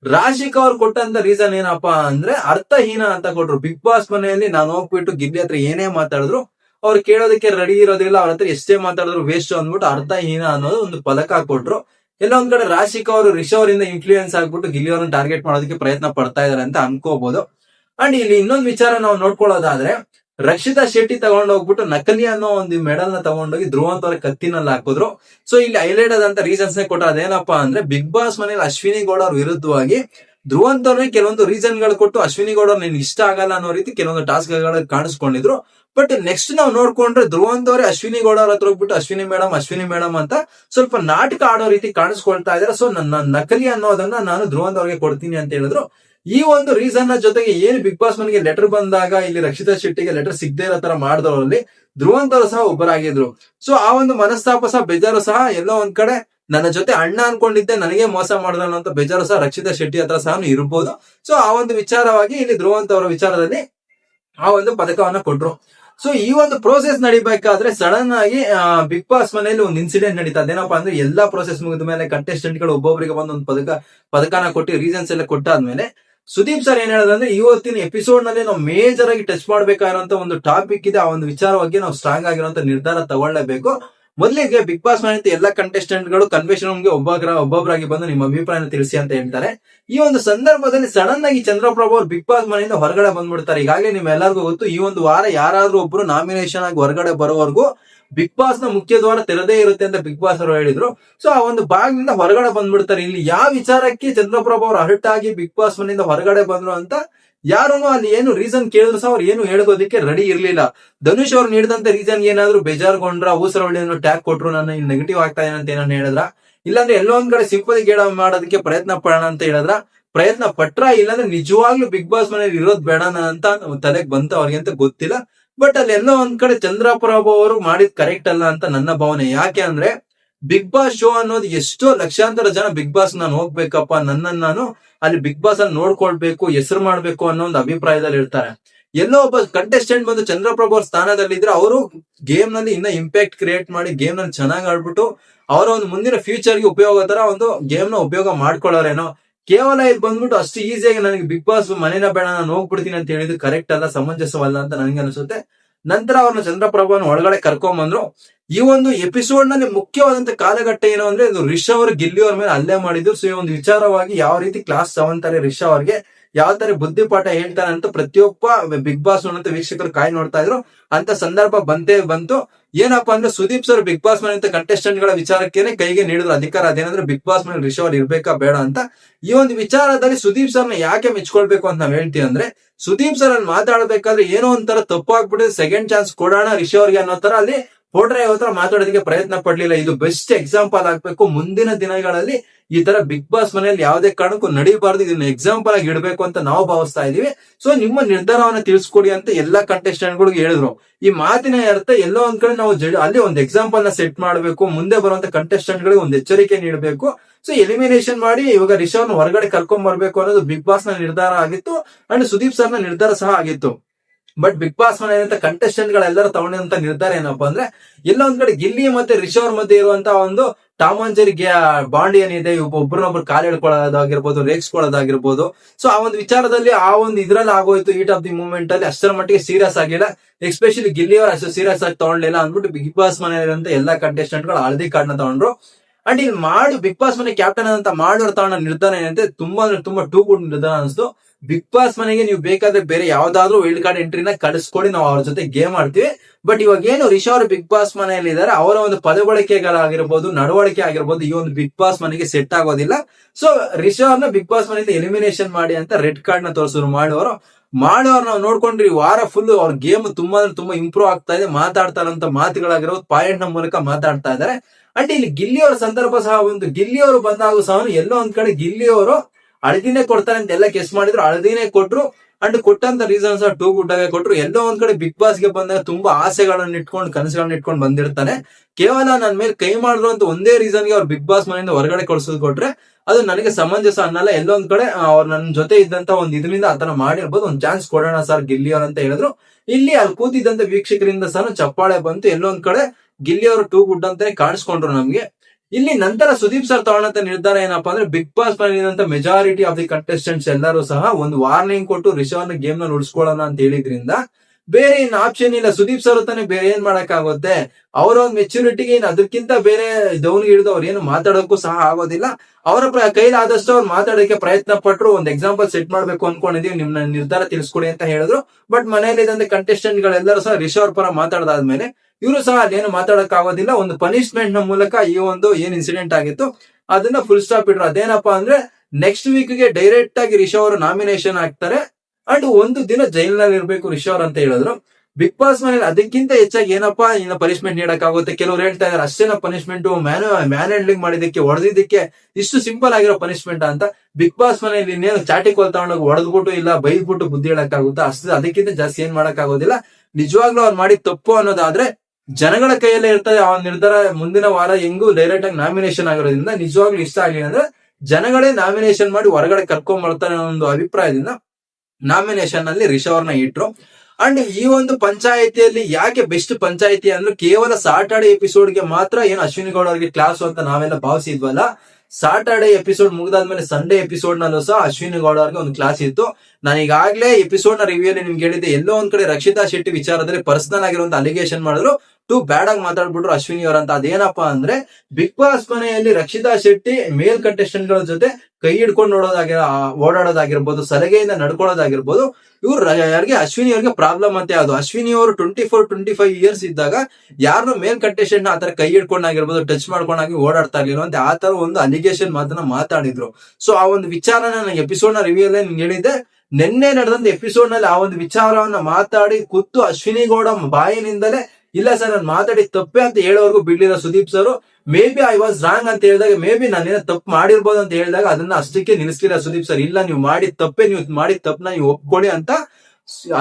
ರಾಶಿಕಾ ಅವ್ರು ಕೊಟ್ಟಂತ ರೀಸನ್ ಏನಪ್ಪಾ ಅಂದ್ರೆ ಅರ್ಥಹೀನ ಅಂತ ಕೊಟ್ರು. ಬಿಗ್ ಬಾಸ್ ಮನೆಯಲ್ಲಿ ನಾನು ಹೋಗ್ಬಿಟ್ಟು ಗಿಲ್ಲಿ ಹತ್ರ ಏನೇ ಮಾತಾಡಿದ್ರು, ಅವ್ರು ಕೇಳೋದಕ್ಕೆ ರೆಡಿ ಇರೋದಿಲ್ಲ, ಅವ್ರ ಹತ್ರ ಎಷ್ಟೇ ಮಾತಾಡಿದ್ರು ವೇಸ್ಟ್ ಅಂದ್ಬಿಟ್ಟು ಅರ್ಥಹೀನ ಅನ್ನೋದು ಒಂದು ಪದಕ ಕೊಟ್ರು. ಎಲ್ಲ ಒಂದ್ ಕಡೆ ರಾಶಿಕ್ ಅವರು ರಿಷ್ ಅವರಿಂದ ಇನ್ಫ್ಲೂಯೆನ್ಸ್ ಆಗ್ಬಿಟ್ಟು ಗಿಲ್ಲಿ ಅವರನ್ನು ಟಾರ್ಗೆಟ್ ಮಾಡೋದಕ್ಕೆ ಪ್ರಯತ್ನ ಪಡ್ತಾ ಇದಾರೆ ಅಂತ ಅನ್ಕೋಬಹುದು ಅಂಡ್ ಇಲ್ಲಿ ಇನ್ನೊಂದು ವಿಚಾರ ನಾವು ನೋಡ್ಕೊಳ್ಳೋದಾದ್ರೆ, ರಕ್ಷಿತಾ ಶೆಟ್ಟಿ ಹೋಗ್ಬಿಟ್ಟು ನಕಲಿ ಅನ್ನೋ ಒಂದು ಮೆಡಲ್ನ ತಗೊಂಡೋಗಿ ಧ್ರುವಂತ್ ಅವರ ಕತ್ತಿನಲ್ಲಿ ಹಾಕಿದ್ರು. ಸೊ ಇಲ್ಲಿ ಹೈಲೈಟ್ ಆದಂತ ರೀಸನ್ಸ್ ನೇ ಕೊಟ್ಟ ಅದೇನಪ್ಪಾ ಅಂದ್ರೆ ಬಿಗ್ ಬಾಸ್ ಮನೇಲಿ ಅಶ್ವಿನಿ ಗೌಡ ಅವ್ರ ವಿರುದ್ಧವಾಗಿ ಧ್ರುವಂತ್ ಕೆಲವೊಂದು ರೀಸನ್ಗಳು ಕೊಟ್ಟು ಅಶ್ವಿನಿ ಗೌಡ ನಿನ್ ಇಷ್ಟ ಆಗಲ್ಲ ಅನ್ನೋ ರೀತಿ ಕೆಲವೊಂದು ಟಾಸ್ಕ್ಗಳು ಕಾಣಿಸ್ಕೊಂಡಿದ್ರು. ಬಟ್ ನೆಕ್ಸ್ಟ್ ನಾವು ನೋಡ್ಕೊಂಡ್ರೆ ಧ್ರುವಂತ್ ಅವರೇ ಅಶ್ವಿನಿ ಗೌಡ ಅವ್ರ ಹತ್ರ ಹೋಗ್ಬಿಟ್ಟು, ಅಶ್ವಿನಿ ಮೇಡಮ್ ಅಶ್ವಿನಿ ಮೇಡಮ್ ಅಂತ ಸ್ವಲ್ಪ ನಾಟಕ ಆಡೋ ರೀತಿ ಕಾಣಿಸ್ಕೊಳ್ತಾ ಇದಾರೆ. ಸೊ ನನ್ನ ನಕಲಿ ಅನ್ನೋದನ್ನ ನಾನು ಧ್ರುವಂತ್ ಅವ್ರಿಗೆ ಕೊಡ್ತೀನಿ ಅಂತ ಹೇಳಿದ್ರು. ಈ ಒಂದು ರೀಸನ್ನ ಜೊತೆಗೆ ಏನು ಬಿಗ್ ಬಾಸ್ ಮನ್ಗೆ ಲೆಟರ್ ಬಂದಾಗ, ಇಲ್ಲಿ ರಕ್ಷಿತಾ ಶೆಟ್ಟಿಗೆ ಲೆಟರ್ ಸಿಗದೆ ಇರೋ ತರ ಮಾಡಿದವರಲ್ಲಿ ಧ್ರುವಂತ್ ಅವರು ಸಹ ಒಬ್ಬರಾಗಿದ್ರು. ಸೊ ಆ ಒಂದು ಮನಸ್ತಾಪ ಸಹ, ಬೇಜಾರು ಸಹ ಎಲ್ಲೋ ಒಂದ್ ಕಡೆ ನನ್ನ ಜೊತೆ ಅಣ್ಣ ಅನ್ಕೊಂಡಿದ್ದೆ, ನನಗೆ ಮೋಸ ಮಾಡಿದ ಅಂತ ಬೇಜಾರು ಸಹ ರಕ್ಷಿತಾ ಶೆಟ್ಟಿ ಹತ್ರ ಸಹ ಇರ್ಬೋದು. ಸೊ ಆ ಒಂದು ವಿಚಾರವಾಗಿ ಇಲ್ಲಿ ಧ್ರುವಂತ ಅವರ ವಿಚಾರದಲ್ಲಿ ಆ ಒಂದು ಪದಕವನ್ನ ಕೊಟ್ರು. ಸೊ ಈ ಒಂದು ಪ್ರೋಸೆಸ್ ನಡಿಬೇಕಾದ್ರೆ ಸಡನ್ ಆಗಿ ಬಿಗ್ ಬಾಸ್ ಮನೆಯಲ್ಲಿ ಒಂದು ಇನ್ಸಿಡೆಂಟ್ ನಡೀತಾ ಅದೇನಪ್ಪ ಅಂದ್ರೆ ಎಲ್ಲಾ ಪ್ರೋಸೆಸ್ ಮುಗಿದ ಮೇಲೆ ಕಂಟೆಸ್ಟೆಂಟ್ಗಳು ಒಬ್ಬೊಬ್ಬರಿಗೆ ಬಂದು ಒಂದು ಪದಕ, ಪದಕನ ಕೊಟ್ಟು ರೀಸನ್ಸ್ ಎಲ್ಲ ಕೊಟ್ಟಾದ್ಮೇಲೆ ಸುದೀಪ್ ಸರ್ ಏನ್ ಹೇಳೋದಂದ್ರೆ, ಇವತ್ತಿನ ಎಪಿಸೋಡ್ನಲ್ಲಿ ನಾವು ಮೇಜರ್ ಆಗಿ ಟಚ್ ಮಾಡ್ಬೇಕಾಗಿರೋ ಒಂದು ಟಾಪಿಕ್ ಇದೆ. ಆ ಒಂದು ವಿಚಾರವಾಗಿ ನಾವು ಸ್ಟ್ರಾಂಗ್ ಆಗಿರುವಂತ ನಿರ್ಧಾರ ತಗೊಳ್ಳೇಬೇಕು. ಮೊದಲಿಗೆ ಬಿಗ್ ಬಾಸ್ ಮನೆ ಎಲ್ಲ ಕಂಟೆಸ್ಟೆಂಟ್ಗಳು ಕನ್ವೆನ್ಷನ್ ರೂಮ್ಗೆ ಒಬ್ಬೊಬ್ಬರ ಒಬ್ಬೊಬ್ಬರಾಗಿ ಬಂದು ನಿಮ್ಮ ಅಭಿಪ್ರಾಯನ ತಿಳಿಸಿ ಅಂತ ಹೇಳ್ತಾರೆ. ಈ ಒಂದು ಸಂದರ್ಭದಲ್ಲಿ ಸಡನ್ ಆಗಿ ಚಂದ್ರಪ್ರಭು ಅವರು ಬಿಗ್ ಬಾಸ್ ಮನೆಯಿಂದ ಹೊರಗಡೆ ಬಂದ್ಬಿಡ್ತಾರೆ. ಈಗಾಗಲೇ ನಿಮ್ ಎಲ್ಲರಿಗೂ ಗೊತ್ತು, ಈ ಒಂದು ವಾರ ಯಾರಾದ್ರೂ ಒಬ್ರು ನಾಮಿನೇಷನ್ ಆಗಿ ಹೊರಗಡೆ ಬರೋವರೆಗೂ ಬಿಗ್ ಬಾಸ್ನ ಮುಖ್ಯ ದ್ವಾರ ತೆರೆದೇ ಇರುತ್ತೆ ಅಂತ ಬಿಗ್ ಬಾಸ್ ಅವರು ಹೇಳಿದ್ರು. ಸೊ ಆ ಒಂದು ಭಾಗದಿಂದ ಹೊರಗಡೆ ಬಂದ್ಬಿಡ್ತಾರೆ. ಇಲ್ಲಿ ಯಾವ ವಿಚಾರಕ್ಕೆ ಚಂದ್ರಪ್ರಭು ಅವರು ಹರ್ಟ್ ಆಗಿ ಬಿಗ್ ಬಾಸ್ ಮನೆಯಿಂದ ಹೊರಗಡೆ ಬಂದ್ರು ಅಂತ ಯಾರು ಅಲ್ಲಿ ಏನು ರೀಸನ್ ಕೇಳಿದ್ರು ಸಹ ಅವ್ರು ಏನು ಹೇಳೋದಕ್ಕೆ ರೆಡಿ ಇರ್ಲಿಲ್ಲ. ಧನುಷ್ ಅವ್ರು ನೀಡಿದಂತ ರೀಸನ್ ಏನಾದ್ರು ಬೇಜಾರ್ಗೊಂಡ್ರ ಊಸರವಳ್ಳಿ ಟ್ಯಾಗ್ ಕೊಟ್ರು, ನನ್ನ ನೆಗೆಟಿವ್ ಆಗ್ತಾ ಇದೆ ಅಂತ ಏನೋ ಹೇಳಿದ್ರ? ಇಲ್ಲಾಂದ್ರೆ ಎಲ್ಲೋ ಒಂದ್ ಕಡೆ ಸಿಂಪಲ್ ಗೇಡ ಮಾಡೋದಕ್ಕೆ ಪ್ರಯತ್ನ ಪಡೋಣ ಅಂತ ಹೇಳಿದ್ರ? ಪ್ರಯತ್ನ ಪಟ್ರ ಇಲ್ಲಾಂದ್ರೆ ನಿಜವಾಗ್ಲೂ ಬಿಗ್ ಬಾಸ್ ಮನೇಲಿ ಇರೋದ್ ಬೇಡ ಅಂತ ತಲೆಗೆ ಬಂತ ಅವ್ರಿಗೆ ಅಂತ ಗೊತ್ತಿಲ್ಲ. ಬಟ್ ಅಲ್ಲಿ ಎಲ್ಲೋ ಒಂದ್ ಕಡೆ ಚಂದ್ರಪ್ರಭು ಅವರು ಮಾಡಿದ್ ಕರೆಕ್ಟ್ ಅಲ್ಲ ಅಂತ ನನ್ನ ಭಾವನೆ. ಯಾಕೆ ಅಂದ್ರೆ ಬಿಗ್ ಬಾಸ್ ಶೋ ಅನ್ನೋದು ಎಷ್ಟೋ ಲಕ್ಷಾಂತರ ಜನ ಬಿಗ್ ಬಾಸ್ ನಾನು ಹೋಗ್ಬೇಕಪ್ಪ ನನ್ನನ್ನು ನಾನು ಅಲ್ಲಿ ಬಿಗ್ ಬಾಸ್ ಅಲ್ಲಿ ನೋಡ್ಕೊಳ್ಬೇಕು, ಹೆಸರು ಮಾಡ್ಬೇಕು ಅನ್ನೋ ಒಂದು ಅಭಿಪ್ರಾಯದಲ್ಲಿ ಇರ್ತಾರೆ. ಎಲ್ಲೋ ಒಬ್ಬ ಕಂಟೆಸ್ಟೆಂಟ್ ಬಂದು ಚಂದ್ರಪ್ರಭು ಅವ್ರ ಸ್ಥಾನದಲ್ಲಿ ಇದ್ರೆ ಅವರು ಗೇಮ್ನಲ್ಲಿ ಇನ್ನ ಇಂಪ್ಯಾಕ್ಟ್ ಕ್ರಿಯೇಟ್ ಮಾಡಿ ಗೇಮ್ನಲ್ಲಿ ಚೆನ್ನಾಗಿ ಆಡ್ಬಿಟ್ಟು ಅವರ ಒಂದು ಮುಂದಿನ ಫ್ಯೂಚರ್ಗೆ ಉಪಯೋಗ ತರ ಒಂದು ಗೇಮ್ನ ಉಪಯೋಗ ಮಾಡ್ಕೊಳ್ಳೋರೇನೋ. ಕೇವಲ ಇಲ್ಲಿ ಬಂದ್ಬಿಟ್ಟು ಅಷ್ಟು ಈಸಿಯಾಗಿ ನನಗೆ ಬಿಗ್ ಬಾಸ್ ಮನೇನ ಬೇಡ, ನಾನು ಹೋಗ್ಬಿಡ್ತೀನಿ ಅಂತ ಹೇಳಿದ್ದು ಕರೆಕ್ಟ್ ಅಲ್ಲ, ಸಮಂಜಸವಲ್ಲ ಅಂತ ನನಗೆ ಅನಿಸುತ್ತೆ. ನಂತರ ಅವ್ರನ್ನ ಚಂದ್ರಪ್ರಭುನ ಒಳಗಡೆ ಕರ್ಕೊಂಡ್ ಬಂದ್ರು. ಈ ಒಂದು ಎಪಿಸೋಡ್ನಲ್ಲಿ ಮುಖ್ಯವಾದಂತ ಕಾಲಘಟ್ಟ ಏನು ಅಂದ್ರೆ ರಿಷ್ ಅವರು ಗಿಲ್ಲಿ ಅವ್ರ ಮೇಲೆ ಹಲ್ಲೆ ಮಾಡಿದ್ರು. ಸೊ ಈ ಒಂದು ವಿಚಾರವಾಗಿ ಯಾವ ರೀತಿ ಕ್ಲಾಸ್ ತಗೊಂತಾರೆ ರಿಷ್ ಅವ್ರಿಗೆ ಯಾವ ತರ ಬುದ್ಧಿ ಪಾಠ ಹೇಳ್ತಾರೆ ಅಂತ ಪ್ರತಿಯೊಬ್ಬ ಬಿಗ್ ಬಾಸ್ ನೋಡಂತ ವೀಕ್ಷಕರು ಕಾಯಿ ನೋಡ್ತಾ ಇದ್ರು. ಅಂತ ಸಂದರ್ಭ ಬಂತೇ ಬಂತು. ಏನಪ್ಪಾ ಅಂದ್ರೆ ಸುದೀಪ್ ಸರ್ ಬಿಗ್ ಬಾಸ್ ಮನೆ ಕಂಟೆಸ್ಟೆಂಟ್ಗಳ ವಿಚಾರಕ್ಕೇನೆ ಕೈಗೆ ನೀಡಿದ್ರು. ಅಧಿಕಾರ ಅದೇನಂದ್ರೆ ಬಿಗ್ ಬಾಸ್ ಮನೆ ರಿಷೋರ್ ಅವ್ರು ಇರ್ಬೇಕಾ ಬೇಡ ಅಂತ. ಈ ಒಂದು ವಿಚಾರದಲ್ಲಿ ಸುದೀಪ್ ಸರ್ನ ಯಾಕೆ ಮೆಚ್ಕೊಳ್ಬೇಕು ಅಂತ ನಾವ್ ಹೇಳ್ತೀವಿ ಅಂದ್ರೆ, ಸುದೀಪ್ ಸರ್ ಅಲ್ಲಿ ಮಾತಾಡ್ಬೇಕಾದ್ರೆ ಏನೋ ಒಂಥರ ತಪ್ಪಾಗ್ಬಿಟ್ಟು ಸೆಕೆಂಡ್ ಚಾನ್ಸ್ ಕೊಡೋಣ ರಿಷೋರ್ಗೆ ಅವ್ರಿಗೆ ಅನ್ನೋ ತರ ಅಲ್ಲಿ ಹೋಟ್ರೆ ಹತ್ರ ಮಾತಾಡೋದಕ್ಕೆ ಪ್ರಯತ್ನ ಪಡ್ಲಿಲ್ಲ. ಇದು ಬೆಸ್ಟ್ ಎಕ್ಸಾಂಪಲ್ ಆಗ್ಬೇಕು. ಮುಂದಿನ ದಿನಗಳಲ್ಲಿ ಈ ತರ ಬಿಗ್ ಬಾಸ್ ಮನೆಯಲ್ಲಿ ಯಾವುದೇ ಕಾರಣಕ್ಕೂ ನಡೀಬಾರ್ದು. ಇದನ್ನ ಎಕ್ಸಾಂಪಲ್ ಆಗಿ ಇಡಬೇಕು ಅಂತ ನಾವು ಭಾವಿಸ್ತಾ ಇದೀವಿ. ಸೊ ನಿಮ್ಮ ನಿರ್ಧಾರವನ್ನ ತಿಳಿಸ್ಕೊಡಿ ಅಂತ ಎಲ್ಲಾ ಕಂಟೆಸ್ಟೆಂಟ್ ಗಳಿಗೆ ಹೇಳಿದ್ರು. ಈ ಮಾತಿನ ಅರ್ಥ ಎಲ್ಲೋ ಒಂದ್ ಕಡೆ ನಾವು ಅಲ್ಲಿ ಒಂದು ಎಕ್ಸಾಂಪಲ್ನ ಸೆಟ್ ಮಾಡಬೇಕು. ಮುಂದೆ ಬರುವಂತ ಕಂಟೆಸ್ಟೆಂಟ್ ಗಳಿಗೆ ಒಂದು ಎಚ್ಚರಿಕೆ ನೀಡಬೇಕು. ಸೊ ಎಲಿಮಿನೇಷನ್ ಮಾಡಿ ಇವಾಗ ರಿಷವ್ನ ಹೊರಗಡೆ ಕರ್ಕೊಂಡ್ ಬರ್ಬೇಕು ಅನ್ನೋದು ಬಿಗ್ ಬಾಸ್ನ ನಿರ್ಧಾರ ಆಗಿತ್ತು. ಅಂಡ್ ಸುದೀಪ್ ಸರ್ನ ನಿರ್ಧಾರ ಸಹ ಆಗಿತ್ತು. ಬಟ್ ಬಿಗ್ ಬಾಸ್ ಮನೆ ಕಂಟೆಸ್ಟೆಂಟ್ ಗಳೆಲ್ಲರೂ ತಗೊಂಡಂತ ನಿರ್ಧಾರ ಏನಪ್ಪಾ ಅಂದ್ರೆ ಎಲ್ಲ ಒಂದ್ ಕಡೆ ಗಿಲ್ಲಿ ಮತ್ತೆ ರಿಷೋರ್ ಮಧ್ಯೆ ಇರುವಂತ ಒಂದು ಟಾಮ್ ಅಂಡ್ ಜೆರಿ ಬಾಂಡ್ ಏನಿದೆ ಒಬ್ರನ್ನೊಬ್ರು ಕಾಲ್ ಹಿಡ್ಕೊಳ್ಳೋದಾಗಿರ್ಬೋದು ರೇಗ್ಸ್ಕೊಳ್ಳೋದಾಗಿರ್ಬೋದು. ಸೊ ಆ ಒಂದು ವಿಚಾರದಲ್ಲಿ ಆ ಒಂದು ಇದ್ರಲ್ಲಿ ಆಗೋಯ್ತು ಈಟ್ ಆಫ್ ದಿ ಮೂಮೆಂಟ್ ಅಲ್ಲಿ ಅಷ್ಟರ ಮಟ್ಟಿಗೆ ಸೀರಿಯಸ್ ಆಗಿಲ್ಲ. ಎಸ್ಪೆಷಲಿ ಗಿಲ್ಲಿ ಅವರು ಅಷ್ಟು ಸೀರಿಯಸ್ ಆಗಿ ತಗೊಂಡಿಲ್ಲ ಅಂದ್ಬಿಟ್ಟು ಬಿಗ್ ಬಾಸ್ ಮನೆಯಲ್ಲಿರುವಂತ ಎಲ್ಲಾ ಕಂಟೆಸ್ಟೆಂಟ್ಗಳು ಹಳದಿ ಕಾರ್ಡ್ನ ತಗೊಂಡ್ರು. ಅಂಡ್ ಇಲ್ಲಿ ಮಾಡು ಬಿಗ್ ಬಾಸ್ ಮನೆ ಕ್ಯಾಪ್ಟನ್ ಅಂತ ಮಾಡೋರ್ ತಗೊಂಡ ನಿರ್ಧಾರ ಏನಂತೆ ತುಂಬಾ ಅಂದ್ರೆ ತುಂಬಾ ಟೂ ಗುಡ್ ನಿರ್ಧಾರ ಅನಿಸ್ತು. ಬಿಗ್ ಬಾಸ್ ಮನೆಗೆ ನೀವು ಬೇಕಾದ್ರೆ ಬೇರೆ ಯಾವ್ದಾದ್ರು ವೈಲ್ಡ್ ಕಾರ್ಡ್ ಎಂಟ್ರಿನ ಕಳಿಸ್ಕೊಡಿ, ನಾವು ಅವ್ರ ಜೊತೆ ಗೇಮ್ ಆಡ್ತೀವಿ. ಬಟ್ ಇವಾಗ ಏನು ರಿಷಾ ಅವರು ಬಿಗ್ ಬಾಸ್ ಮನೆಯಲ್ಲಿ ಇದ್ದಾರೆ ಅವರ ಒಂದು ಪದಬಳಕೆಗಳಾಗಿರ್ಬೋದು ನಡವಳಿಕೆ ಆಗಿರ್ಬೋದು, ಈ ಒಂದು ಬಿಗ್ ಬಾಸ್ ಮನೆಗೆ ಸೆಟ್ ಆಗೋದಿಲ್ಲ. ಸೊ ರಿಷಾ ಅವ್ರನ್ನ ಬಿಗ್ ಬಾಸ್ ಮನೆಯಿಂದ ಎಲಿಮಿನೇಷನ್ ಮಾಡಿ ಅಂತ ರೆಡ್ ಕಾರ್ಡ್ನ ತೋರಿಸಿದ್ರು ಮಾಡೋರು. ಮಾಡೋರು ನಾವು ನೋಡ್ಕೊಂಡ್ರಿ, ವಾರ ಫುಲ್ ಅವ್ರ ಗೇಮ್ ತುಂಬಾ ಅಂದ್ರೆ ತುಂಬಾ ಇಂಪ್ರೂವ್ ಆಗ್ತಾ ಇದೆ ಮಾತಾಡ್ತಾ ಇರೋಂತ ಮಾತುಗಳಾಗಿರೋದು ಪಾಯಿಂಟ್ನ ಮೂಲಕ ಮಾತಾಡ್ತಾ ಇದ್ದಾರೆ ಅಂಡ್ ಇಲ್ಲಿ ಗಿಲ್ಲಿಯವರ ಸಂದರ್ಭ ಸಹ ಒಂದು ಗಿಲ್ಲಿಯವರು ಬಂದಾಗ ಸಹ ಎಲ್ಲೋ ಒಂದ್ ಕಡೆ ಗಿಲ್ಲಿಯವರು ಹಳದಿನೇ ಕೊಡ್ತಾರೆ ಅಂತ ಎಲ್ಲ ಗೆಸ್ ಮಾಡಿದ್ರು. ಹಳದಿನೇ ಕೊಟ್ರು. ಅಂಡ್ ಕೊಟ್ಟಂತ ರೀಸನ್ಸ್ ಟೂ ಗುಡ್ ಆಗಿ ಕೊಟ್ರು. ಎಲ್ಲೋ ಒಂದ್ ಕಡೆ ಬಿಗ್ ಬಾಸ್ಗೆ ಬಂದಾಗ ತುಂಬಾ ಆಸೆಗಳನ್ನ ಇಟ್ಕೊಂಡು, ಕನಸುಗಳನ್ನ ಇಟ್ಕೊಂಡು ಬಂದಿರ್ತಾನೆ. ಕೇವಲ ನನ್ನ ಮೇಲೆ ಕೈ ಮಾಡಿದ್ರು ಅಂತ ಒಂದೇ ರೀಸನ್ಗೆ ಅವ್ರು ಬಿಗ್ ಬಾಸ್ ಮನೆಯಿಂದ ಹೊರಗಡೆ ಕೊಡ್ಸೋದು ಕೊಟ್ರೆ ಅದು ನನಗೆ ಸಮಂಜಸ ಅನ್ನಲ್ಲ. ಎಲ್ಲೊಂದ್ ಕಡೆ ಅವ್ರ ನನ್ನ ಜೊತೆ ಇದ್ದಂತ ಒಂದ್ ಇದರಿಂದ ಆತನ ಮಾಡಿರ್ಬೋದು. ಒಂದ್ ಚಾನ್ಸ್ ಕೊಡೋಣ ಸರ್ ಗಿಲ್ಲಿಯವ್ರ ಅಂತ ಹೇಳಿದ್ರು. ಇಲ್ಲಿ ಅಲ್ಲಿ ಕೂತಿದ್ದಂತ ವೀಕ್ಷಕರಿಂದ ಸಹ ಚಪ್ಪಾಳೆ ಬಂತು. ಎಲ್ಲೊಂದ್ ಕಡೆ ಗಿಲ್ಲಿ ಅವರು ಟೂ ಗುಡ್ ಅಂತಾನೆ ಕಾಣಿಸ್ಕೊಂಡ್ರು ನಮ್ಗೆ. ಇಲ್ಲಿ ನಂತರ ಸುದೀಪ್ ಸರ್ ತಗೊಳ್ಳಂತ ನಿರ್ಧಾರ ಏನಪ್ಪಾ ಅಂದ್ರೆ ಬಿಗ್ ಬಾಸ್ ಮನೆಯಿಂದ ಮೆಜಾರಿಟಿ ಆಫ್ ದಿ ಕಂಟೆಸ್ಟೆಂಟ್ಸ್ ಎಲ್ಲರೂ ಸಹ ಒಂದು ವಾರ್ನಿಂಗ್ ಕೊಟ್ಟು ರಿಷವ್ನ ಗೇಮ್ನ ಉಳಿಸ್ಕೊಳ್ಳೋಣ ಅಂತ ಹೇಳಿದ್ರಿಂದ ಬೇರೆ ಏನ್ ಆಪ್ಷನ್ ಇಲ್ಲ. ಸುದೀಪ್ ಸರ್ ತಾನೇ ಬೇರೆ ಏನ್ ಮಾಡಕ್ ಆಗುತ್ತೆ ಅವರ ಒಂದು ಮೆಚುರಿಟಿಗೆ ಏನ್ ಅದಕ್ಕಿಂತ ಬೇರೆ ಡೌನ್ ಹಿಡಿದು ಅವ್ರು ಏನು ಮಾತಾಡೋಕ್ಕೂ ಸಹ ಆಗೋದಿಲ್ಲ. ಅವರ ಕೈಲಾದಷ್ಟು ಅವ್ರು ಮಾತಾಡೋಕೆ ಪ್ರಯತ್ನ ಪಟ್ರು ಒಂದು ಎಕ್ಸಾಂಪಲ್ ಸೆಟ್ ಮಾಡ್ಬೇಕು ಅನ್ಕೊಂಡಿದೀವಿ. ನಿಮ್ನ ನಿರ್ಧಾರ ತಿಳಿಸ್ಕೊಡಿ ಅಂತ ಹೇಳಿದ್ರು. ಬಟ್ ಮನೆಯಲ್ಲಿ ಕಂಟೆಸ್ಟೆಂಟ್ ಗಳೆಲ್ಲರೂ ಸಹ ರಿಷವ್ ಪರ ಮಾತಾಡದಾದ್ಮೇಲೆ ಇವರು ಸಹ ಅದೇನು ಮಾತಾಡಕ್ ಆಗೋದಿಲ್ಲ ಒಂದು ಪನಿಷ್ಮೆಂಟ್ನ ಮೂಲಕ ಈ ಒಂದು ಏನ್ ಇನ್ಸಿಡೆಂಟ್ ಆಗಿತ್ತು, ಅದನ್ನ ಫುಲ್ ಸ್ಟಾಪ್ ಇಟ್ರು. ಅದೇನಪ್ಪಾ ಅಂದ್ರೆ ನೆಕ್ಸ್ಟ್ ವೀಕ್ಗೆ ಡೈರೆಕ್ಟ್ ಆಗಿ ರಿಷಾ ಅವರು ನಾಮಿನೇಷನ್ ಆಗ್ತಾರೆ ಅಂಡ್ ಒಂದು ದಿನ ಜೈಲ್ನಲ್ಲಿ ಇರ್ಬೇಕು ಅವ್ರ ಅಂತ ಹೇಳಿದ್ರು. ಬಿಗ್ ಬಾಸ್ ಮನೇಲಿ ಅದಕ್ಕಿಂತ ಹೆಚ್ಚಾಗಿ ಏನಪ್ಪಾ, ಇನ್ನ ಪನಿಷ್ಮೆಂಟ್ ನೀಡಕ್ಕಾಗುತ್ತೆ? ಕೆಲವ್ರು ಹೇಳ್ತಾ ಇದಾರೆ, ಅಷ್ಟೇನ ಪನಿಷ್ಮೆಂಟ್ ಮ್ಯಾನ್ ಮ್ಯಾನ್ ಹ್ಯಾಂಡ್ಲಿಂಗ್ ಮಾಡಿದಕ್ಕೆ ಹೊಡೆದಿದ್ದಕ್ಕೆ ಇಷ್ಟು ಸಿಂಪಲ್ ಆಗಿರೋ ಪನಿಷ್ಮೆಂಟ್ ಅಂತ. ಬಿಗ್ ಬಾಸ್ ಮನೇಲಿ ಇನ್ನೇನು ಚಾಟಿ ಕೋಲ್ ತಗೊಂಡೋಗಿ ಹೊಡೆದ್ಬಿಟ್ಟು ಇಲ್ಲ, ಬೈದ್ಬಿಟ್ಟು ಬುದ್ಧಿ ಹೇಳಕ್ಕಾಗುತ್ತಾ? ಅಷ್ಟು ಅದಕ್ಕಿಂತ ಜಾಸ್ತಿ ಏನ್ ಮಾಡಕ್ ಆಗೋದಿಲ್ಲ ನಿಜವಾಗ್ಲೂ ಅವ್ರು ಮಾಡಿದ ತಪ್ಪು ಅನ್ನೋದಾದ್ರೆ ಜನಗಳ ಕೈಯಲ್ಲೇ ಇರ್ತದೆ ಆ ನಿರ್ಧಾರ. ಮುಂದಿನ ವಾರ ಹೆಂಗೂ ಡೈರೆಕ್ಟ್ ಆಗಿ ನಾಮಿನೇಷನ್ ಆಗಿರೋದ್ರಿಂದ ನಿಜವಾಗ್ಲೂ ಇಷ್ಟ ಆಗಲಿ ಅಂದ್ರೆ ಜನಗಳೇ ನಾಮಿನೇಷನ್ ಮಾಡಿ ಹೊರಗಡೆ ಕರ್ಕೊಂಡ್ ಬರ್ತಾರೆ ಅನ್ನೋ ಒಂದು ಅಭಿಪ್ರಾಯದಿಂದ ನಾಮಿನೇಷನ್ ಅಲ್ಲಿ ರಿಷವರ್ನ ಇಟ್ರು. ಅಂಡ್ ಈ ಒಂದು ಪಂಚಾಯತಿಯಲ್ಲಿ ಯಾಕೆ ಬೆಸ್ಟ್ ಪಂಚಾಯತಿ ಅಂದ್ರೆ ಕೇವಲ ಸಾಟರ್ಡೆ ಎಪಿಸೋಡ್ಗೆ ಮಾತ್ರ ಏನು ಅಶ್ವಿನಿ ಗೌಡ ಅವರಿಗೆ ಕ್ಲಾಸ್ ಅಂತ ನಾವೆಲ್ಲ ಭಾವಿಸಿದ್ವಲ್ಲ? ಸಾಟರ್ಡೆ ಎಪಿಸೋಡ್ ಮುಗಿದಾದ್ಮೇಲೆ ಸಂಡೇ ಎಪಿಸೋಡ್ ನಲ್ಲೂ ಸಹ ಅಶ್ವಿನಿ ಗೌಡ ಅವ್ರಿಗೆ ಒಂದು ಕ್ಲಾಸ್ ಇತ್ತು. ನಾನು ಈಗಾಗಲೇ ಎಪಿಸೋಡ್ನ ರಿವ್ಯೂ ಅಲ್ಲಿ ನಿಮ್ಗೆ ಹೇಳಿದ್ದೆ, ಎಲ್ಲೋ ಒಂದ್ ಕಡೆ ರಕ್ಷಿತಾ ಶೆಟ್ಟಿ ವಿಚಾರದಲ್ಲಿ ಪರ್ಸನಲ್ ಆಗಿರುವಂತ ಅಲಿಗೇಷನ್ ಮಾಡಿದ್ರು. ಟು ಬ್ಯಾಡ್ ಆಗಿ ಮಾತಾಡ್ಬಿಟ್ರು ಅಶ್ವಿನಿ ಅವರಂತ. ಅದೇನಪ್ಪಾ ಅಂದ್ರೆ ಬಿಗ್ ಬಾಸ್ ಮನೆಯಲ್ಲಿ ರಕ್ಷಿತಾ ಶೆಟ್ಟಿ ಮೇಲ್ ಕಂಟೆಸ್ಟೆಂಟ್ಗಳ ಜೊತೆ ಕೈ ಹಿಡ್ಕೊಂಡು ನೋಡೋದಾಗಿರ ಓಡಾಡೋದಾಗಿರ್ಬೋದು ಸಲಹೆಯಿಂದ ನಡ್ಕೊಳ್ಳೋದಾಗಿರ್ಬೋದು, ಇವ್ರು ಯಾರಿಗೆ ಅಶ್ವಿನಿ ಅವ್ರಿಗೆ ಪ್ರಾಬ್ಲಮ್ ಅಂತ ಯಾವುದು ಅಶ್ವಿನಿ ಅವರು twenty four twenty five years ಇದ್ದಾಗ ಯಾರನ್ನು ಮೇಲ್ ಕಂಟೆಸ್ಟೆಂಟ್ ಆತರ ಕೈ ಹಿಡ್ಕೊಂಡಾಗಿರ್ಬೋದು ಟಚ್ ಮಾಡ್ಕೊಂಡಾಗಿ ಓಡಾಡ್ತಾ ಇರ್ಲಿಲ್ಲ ಅಂತ ಆ ತರ ಒಂದು ಅಲಿಗೇಷನ್ ಮಾತನ್ನ ಮಾತಾಡಿದ್ರು. ಸೊ ಆ ಒಂದು ವಿಚಾರನ ನಾನು ಎಪಿಸೋಡ್ನ ರಿವ್ಯೂ ಅಲ್ಲಿ ಹೇಳಿದ್ದೆ. ನಿನ್ನೆ ನಡೆದಂತ ಎಪಿಸೋಡ್ನಲ್ಲಿ ಆ ಒಂದು ವಿಚಾರವನ್ನ ಮಾತಾಡಿ ಕುತ್ತು ಅಶ್ವಿನಿ ಗೌಡ ಬಾಯಿನಿಂದಲೇ ಇಲ್ಲ ಸರ್, ನಾನು ಮಾತಾಡಿ ತಪ್ಪೆ ಅಂತ ಹೇಳೋವರೆಗೂ ಬಿಡ್ಲಿಲ್ಲ Sudeep sir. Maybe I was wrong ಅಂತ ಹೇಳಿದಾಗ ಮೇ ಬಿ ನಾನೇನೋ ತಪ್ಪು ಮಾಡಿರ್ಬೋದು ಅಂತ ಹೇಳಿದಾಗ ಅದನ್ನ ಅಷ್ಟಕ್ಕೆ ನಿಲ್ಲಿಸ್ಲಿಲ್ಲ ಸುದೀಪ್ ಸರ್. ಇಲ್ಲ, ನೀವು ಮಾಡಿ ತಪ್ಪೆ, ನೀವು ಮಾಡಿ ತಪ್ಪನ್ನ ನೀವು ಒಪ್ಕೊಳ್ಳಿ ಅಂತ